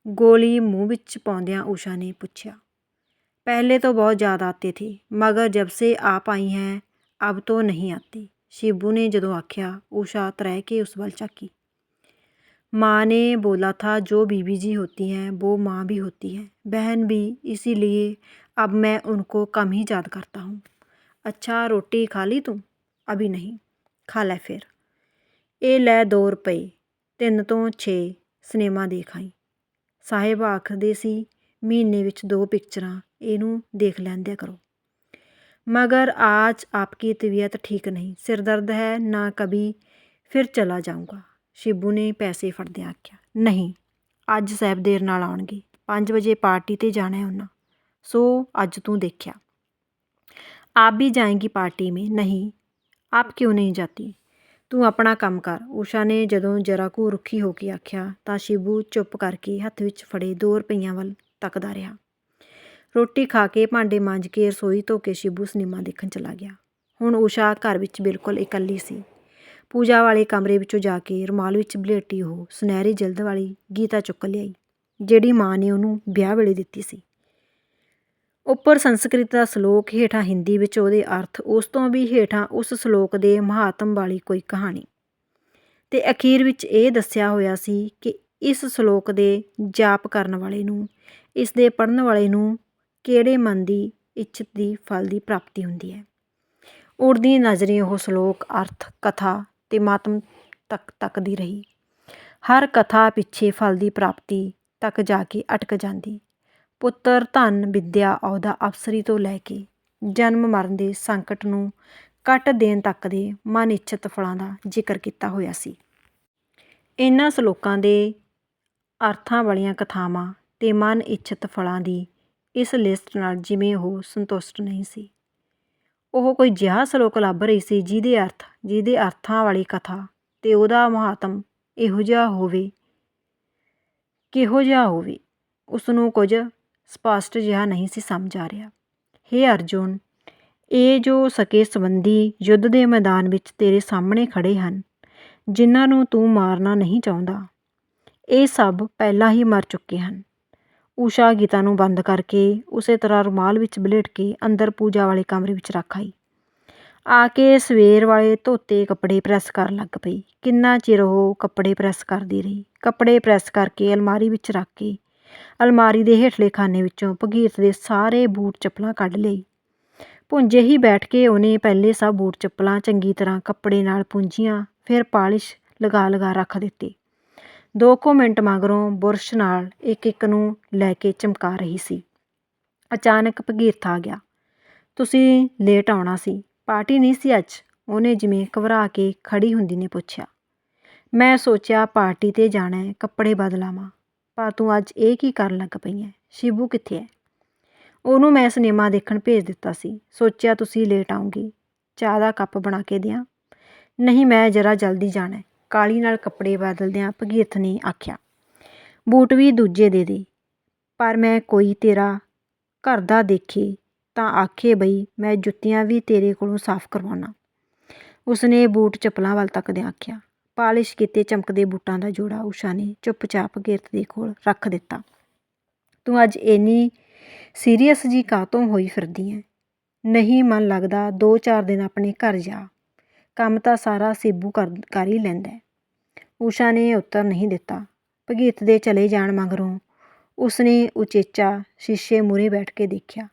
ਗੋਲੀ ਮੂੰਹ ਵਿੱਚ ਪਾਉਂਦਿਆਂ ਊਸ਼ਾ ਨੇ ਪੁੱਛਿਆ पहले तो बहुत ज़्यादा आते थे मगर जब से आप आई हैं अब तो नहीं आती शिबू ने जो आख्या उषा तरह के उस बल चाकी माँ ने बोला था जो बीबी जी होती हैं वो माँ भी होती हैं बहन भी इसीलिए अब मैं उनको कम ही याद करता हूँ अच्छा रोटी खा ली तू अभी नहीं खा ले फिर ए लै दो रुपये ਤਿੰਨ ਤੋਂ 6 ਸਿਨੇਮਾ ਦੇਖ ਆਈ ਸਾਹਿਬ ਆਖਦੇ ਸੀ ਮਹੀਨੇ ਵਿੱਚ ਦੋ ਪਿਕਚਰਾਂ ਇਹਨੂੰ ਦੇਖ ਲੈਂਦਿਆ ਕਰੋ मगर आज आपकी तबीयत ठीक नहीं सिर दर्द है ना कभी फिर चला जाऊंगा ਸ਼ਿਬੂ ਨੇ ਪੈਸੇ ਫੜਦਿਆਂ ਆਖਿਆ ਨਹੀਂ ਅੱਜ ਸਾਹਿਬ ਦੇਰ ਨਾਲ ਆਉਣਗੇ 5 ਵਜੇ ਪਾਰਟੀ ਤੇ ਜਾਣਾ ਹੈ ਉਹਨਾਂ ਸੋ ਅੱਜ ਤੂੰ ਦੇਖਿਆ ਆਪ ਵੀ ਜਾਏਂਗੀ ਪਾਰਟੀ ਮੇਂ ਨਹੀਂ ਆਪ ਕਿਉਂ ਨਹੀਂ ਜਾਤੀ ਤੂੰ ਆਪਣਾ ਕੰਮ ਕਰ। ਊਸ਼ਾ ਨੇ ਜਦੋਂ ਜਰਾ ਕੁ ਰੁੱਖੀ ਹੋ ਕੇ ਆਖਿਆ, ਤਾਂ ਸ਼ਿਬੂ ਚੁੱਪ ਕਰਕੇ ਹੱਥ ਵਿੱਚ ਫੜੇ 2 ਰੁਪਈਆਂ ਵੱਲ ਤੱਕਦਾ ਰਿਹਾ। ਰੋਟੀ ਖਾ ਕੇ ਭਾਂਡੇ ਮਾਂਜ ਕੇ ਰਸੋਈ ਧੋ ਕੇ ਸ਼ਿਬੂ ਸਿਨੇਮਾ ਦੇਖਣ ਚਲਾ ਗਿਆ। ਹੁਣ ਊਸ਼ਾ ਘਰ ਵਿੱਚ ਬਿਲਕੁਲ ਇਕੱਲੀ ਸੀ। ਪੂਜਾ ਵਾਲੇ ਕਮਰੇ ਵਿੱਚੋਂ ਜਾ ਕੇ ਰੁਮਾਲ ਵਿੱਚ ਬਲੇਟੀ ਉਹ ਸੁਨਹਿਰੀ ਜਲਦ ਵਾਲੀ ਗੀਤਾ ਚੁੱਕ ਲਿਆਈ, ਜਿਹੜੀ ਮਾਂ ਨੇ ਉਹਨੂੰ ਵਿਆਹ ਵੇਲੇ ਦਿੱਤੀ ਸੀ। ਉੱਪਰ ਸੰਸਕ੍ਰਿਤ ਦਾ ਸ਼ਲੋਕ ਹੇਠਾਂ ਹਿੰਦੀ ਵਿੱਚ ਉਹਦੇ ਅਰਥ, ਉਸ ਤੋਂ ਵੀ ਹੇਠਾਂ ਉਸ ਸ਼ਲੋਕ ਦੇ ਮਹਾਤਮ ਵਾਲੀ ਕੋਈ ਕਹਾਣੀ। ਤੇ ਅਖੀਰ ਵਿੱਚ ਇਹ ਦੱਸਿਆ ਹੋਇਆ ਸੀ ਕਿ ਇਸ ਸ਼ਲੋਕ ਦੇ ਜਾਪ ਕਰਨ ਵਾਲੇ ਨੂੰ, ਇਸ ਦੇ ਪੜਨ ਵਾਲੇ ਨੂੰ ਕਿਹੜੇ ਮਨ ਦੀ ਇੱਛਤ ਦੀ ਫਲ ਦੀ ਪ੍ਰਾਪਤੀ ਹੁੰਦੀ ਹੈ। ਉੜਦੀ ਨਜ਼ਰੇ ਉਹ ਸ਼ਲੋਕ ਅਰਥ, ਕਥਾ ਤੇ ਮਾਤਮ ਤੱਕ ਤੱਕਦੀ ਰਹੀ। ਹਰ ਕਥਾ ਪਿੱਛੇ ਫਲ ਦੀ ਪ੍ਰਾਪਤੀ ਤੱਕ ਜਾ ਕੇ ਅਟਕ ਜਾਂਦੀ। ਪੁੱਤਰ ਧਨ ਵਿੱਦਿਆ ਅਹੁਦਾ ਅਫਸਰੀ ਤੋਂ ਲੈ ਕੇ ਜਨਮ ਮਰਨ ਦੇ ਸੰਕਟ ਨੂੰ ਕੱਟ ਦੇਣ ਤੱਕ ਦੇ ਮਨ ਇੱਛਤ ਫਲਾਂ ਦਾ ਜ਼ਿਕਰ ਕੀਤਾ ਹੋਇਆ ਸੀ। ਇਹਨਾਂ ਸ਼ਲੋਕਾਂ ਦੇ ਅਰਥਾਂ ਵਾਲੀਆਂ ਕਥਾਵਾਂ ਤੇ ਮਨ ਇੱਛਤ ਫਲਾਂ ਦੀ ਇਸ ਲਿਸਟ ਨਾਲ ਜਿਵੇਂ ਉਹ ਸੰਤੁਸ਼ਟ ਨਹੀਂ ਸੀ। ਉਹ ਕੋਈ ਜਿਹਾ ਸ਼ਲੋਕ ਲੱਭ ਰਹੀ ਸੀ ਜਿਹਦੇ ਅਰਥ, ਜਿਹਦੇ ਅਰਥਾਂ ਵਾਲੀ ਕਥਾ ਤੇ ਉਹਦਾ ਮਹਾਤਮ ਇਹੋ ਜਿਹਾ ਹੋਵੇ, ਕਿਹੋ ਜਿਹਾ ਹੋਵੇ ਉਸ ਨੂੰ ਕੁਝ ਸਪਸ਼ਟ ਜਿਹਾ ਨਹੀਂ ਸੀ ਸਮਝ ਆ ਰਿਹਾ। ਹੇ ਅਰਜੁਨ, ਇਹ ਜੋ ਸਕੇ ਸੰਬੰਧੀ ਯੁੱਧ ਦੇ ਮੈਦਾਨ ਵਿੱਚ ਤੇਰੇ ਸਾਹਮਣੇ ਖੜੇ ਹਨ, ਜਿਨ੍ਹਾਂ ਨੂੰ ਤੂੰ ਮਾਰਨਾ ਨਹੀਂ ਚਾਹੁੰਦਾ, ਇਹ ਸਭ ਪਹਿਲਾਂ ਹੀ ਮਰ ਚੁੱਕੇ ਹਨ। ਊਸ਼ਾ ਗੀਤਾ ਨੂੰ ਬੰਦ ਕਰਕੇ ਉਸੇ ਤਰ੍ਹਾਂ ਰੁਮਾਲ ਵਿੱਚ ਬਲੇਟ ਕੇ ਅੰਦਰ ਪੂਜਾ ਵਾਲੇ ਕਮਰੇ ਵਿੱਚ ਰੱਖ ਆਈ। ਆ ਕੇ ਸਵੇਰ ਵਾਲੇ ਧੋਤੇ ਕੱਪੜੇ ਪ੍ਰੈਸ ਕਰਨ ਲੱਗ ਪਈ। ਕਿੰਨਾ ਚਿਰ ਉਹ ਕੱਪੜੇ ਪ੍ਰੈਸ ਕਰਦੀ ਰਹੀ। ਕੱਪੜੇ ਪ੍ਰੈਸ ਕਰਕੇ ਅਲਮਾਰੀ ਵਿੱਚ ਰੱਖ ਕੇ ਅਲਮਾਰੀ ਦੇ ਹੇਠਲੇ ਖਾਨੇ ਵਿੱਚੋਂ ਭਗੀਰਥ ਦੇ ਸਾਰੇ ਬੂਟ ਚੱਪਲਾਂ ਕੱਢ ਲਈ। ਪੁੰਜੇ ਹੀ ਬੈਠ ਕੇ ਉਹਨੇ ਪਹਿਲੇ ਸਭ ਬੂਟ ਚੱਪਲਾਂ ਚੰਗੀ ਤਰ੍ਹਾਂ ਕੱਪੜੇ ਨਾਲ ਪੂੰਝੀਆਂ ਫਿਰ ਪਾਲਿਸ਼ ਲਗਾ ਲਗਾ ਰੱਖ ਦਿੱਤੀ। ਦੋ ਕੁ ਮਿੰਟ ਮਗਰੋਂ ਬੁਰਸ਼ ਨਾਲ ਇੱਕ ਇੱਕ ਨੂੰ ਲੈ ਕੇ ਚਮਕਾ ਰਹੀ ਸੀ। ਅਚਾਨਕ ਭਗੀਰਥ ਆ ਗਿਆ। ਤੁਸੀਂ ਲੇਟ ਆਉਣਾ ਸੀ, ਪਾਰਟੀ ਨਹੀਂ ਸੀ ਅੱਜ? ਉਹਨੇ ਜਿਵੇਂ ਘਬਰਾ ਕੇ ਖੜੀ ਹੁੰਦੀ ਨੇ ਪੁੱਛਿਆ। ਮੈਂ ਸੋਚਿਆ ਪਾਰਟੀ ਤੇ ਜਾਣਾ ਹੈ, ਕੱਪੜੇ ਬਦਲਾਵਾਂ। ਪਰ ਤੂੰ ਅੱਜ ਇਹ ਕੀ ਕਰਨ ਲੱਗ ਪਈ ਹੈ ਸ਼ਿਬੂ ਕਿੱਥੇ ਹੈ ਉਹਨੂੰ ਮੈਂ ਸਿਨੇਮਾ ਦੇਖਣ ਭੇਜ ਦਿੱਤਾ ਸੀ। ਸੋਚਿਆ ਤੁਸੀਂ ਲੇਟ ਆਉਂਗੀ। ਚਾਹ ਦਾ ਕੱਪ ਬਣਾ ਕੇ ਦਿਆਂ। ਨਹੀਂ, ਮੈਂ ਜਰਾ ਜਲਦੀ ਜਾਣਾ ਹੈ ਕਾਲੀ ਨਾਲ ਕੱਪੜੇ ਬਦਲਦਿਆਂ ਭਗੀਰਥ ਨੇ ਆਖਿਆ, ਬੂਟ ਵੀ ਦੂਜੇ ਦੇ ਦੇ। ਪਰ ਮੈਂ ਕੋਈ ਤੇਰਾ ਘਰ ਦਾ ਦੇਖੇ ਤਾਂ ਆਖੇ ਬਈ ਮੈਂ ਜੁੱਤੀਆਂ ਵੀ ਤੇਰੇ ਕੋਲੋਂ ਸਾਫ਼ ਕਰਵਾਉਣਾ ਉਸਨੇ ਬੂਟ ਚੱਪਲਾਂ ਵੱਲ ਤੱਕਦਿਆਂ ਆਖਿਆ ਪਾਲਿਸ਼ ਕੀਤੇ ਚਮਕਦੇ ਬੂਟਾਂ ਦਾ ਜੋੜਾ ਊਸ਼ਾ ਨੇ ਚੁੱਪਚਾਪ ਗਿਰਤ ਦੇ ਕੋਲ ਰੱਖ ਦਿੱਤਾ। ਤੂੰ ਅੱਜ ਇੰਨੀ ਸੀਰੀਅਸ ਜੀ ਕਾਤੋਂ ਹੋਈ ਫਿਰਦੀ ਐ? ਨਹੀਂ ਮਨ ਲੱਗਦਾ ਦੋ ਚਾਰ ਦਿਨ ਆਪਣੇ ਘਰ ਜਾ। ਕੰਮ ਤਾਂ ਸਾਰਾ ਸੇਬੂ ਕਰ ਕਰ ਹੀ ਲੈਂਦਾ ਊਸ਼ਾ ਨੇ ਉੱਤਰ ਨਹੀਂ ਦਿੱਤਾ। ਭਗੀਰਥ ਦੇ ਚਲੇ ਜਾਣ ਮਗਰੋਂ ਉਸਨੇ ਉਚੇਚਾ ਸ਼ੀਸ਼ੇ ਮੂਹਰੇ ਬੈਠ ਕੇ ਦੇਖਿਆ,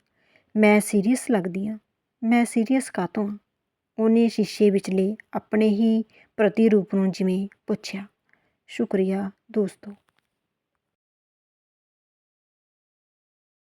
ਮੈਂ ਸੀਰੀਅਸ ਲੱਗਦੀ ਹਾਂ ਮੈਂ ਸੀਰੀਅਸ ਕਾਤੋਂ ਹਾਂ ਉਹਨੇ ਸ਼ੀਸ਼ੇ ਵਿਚਲੇ ਆਪਣੇ ਹੀ ਪ੍ਰਤੀਰੂਪ ਨੂੰ ਜਿਵੇਂ ਪੁੱਛਿਆ। ਸ਼ੁਕਰੀਆ ਦੋਸਤੋ।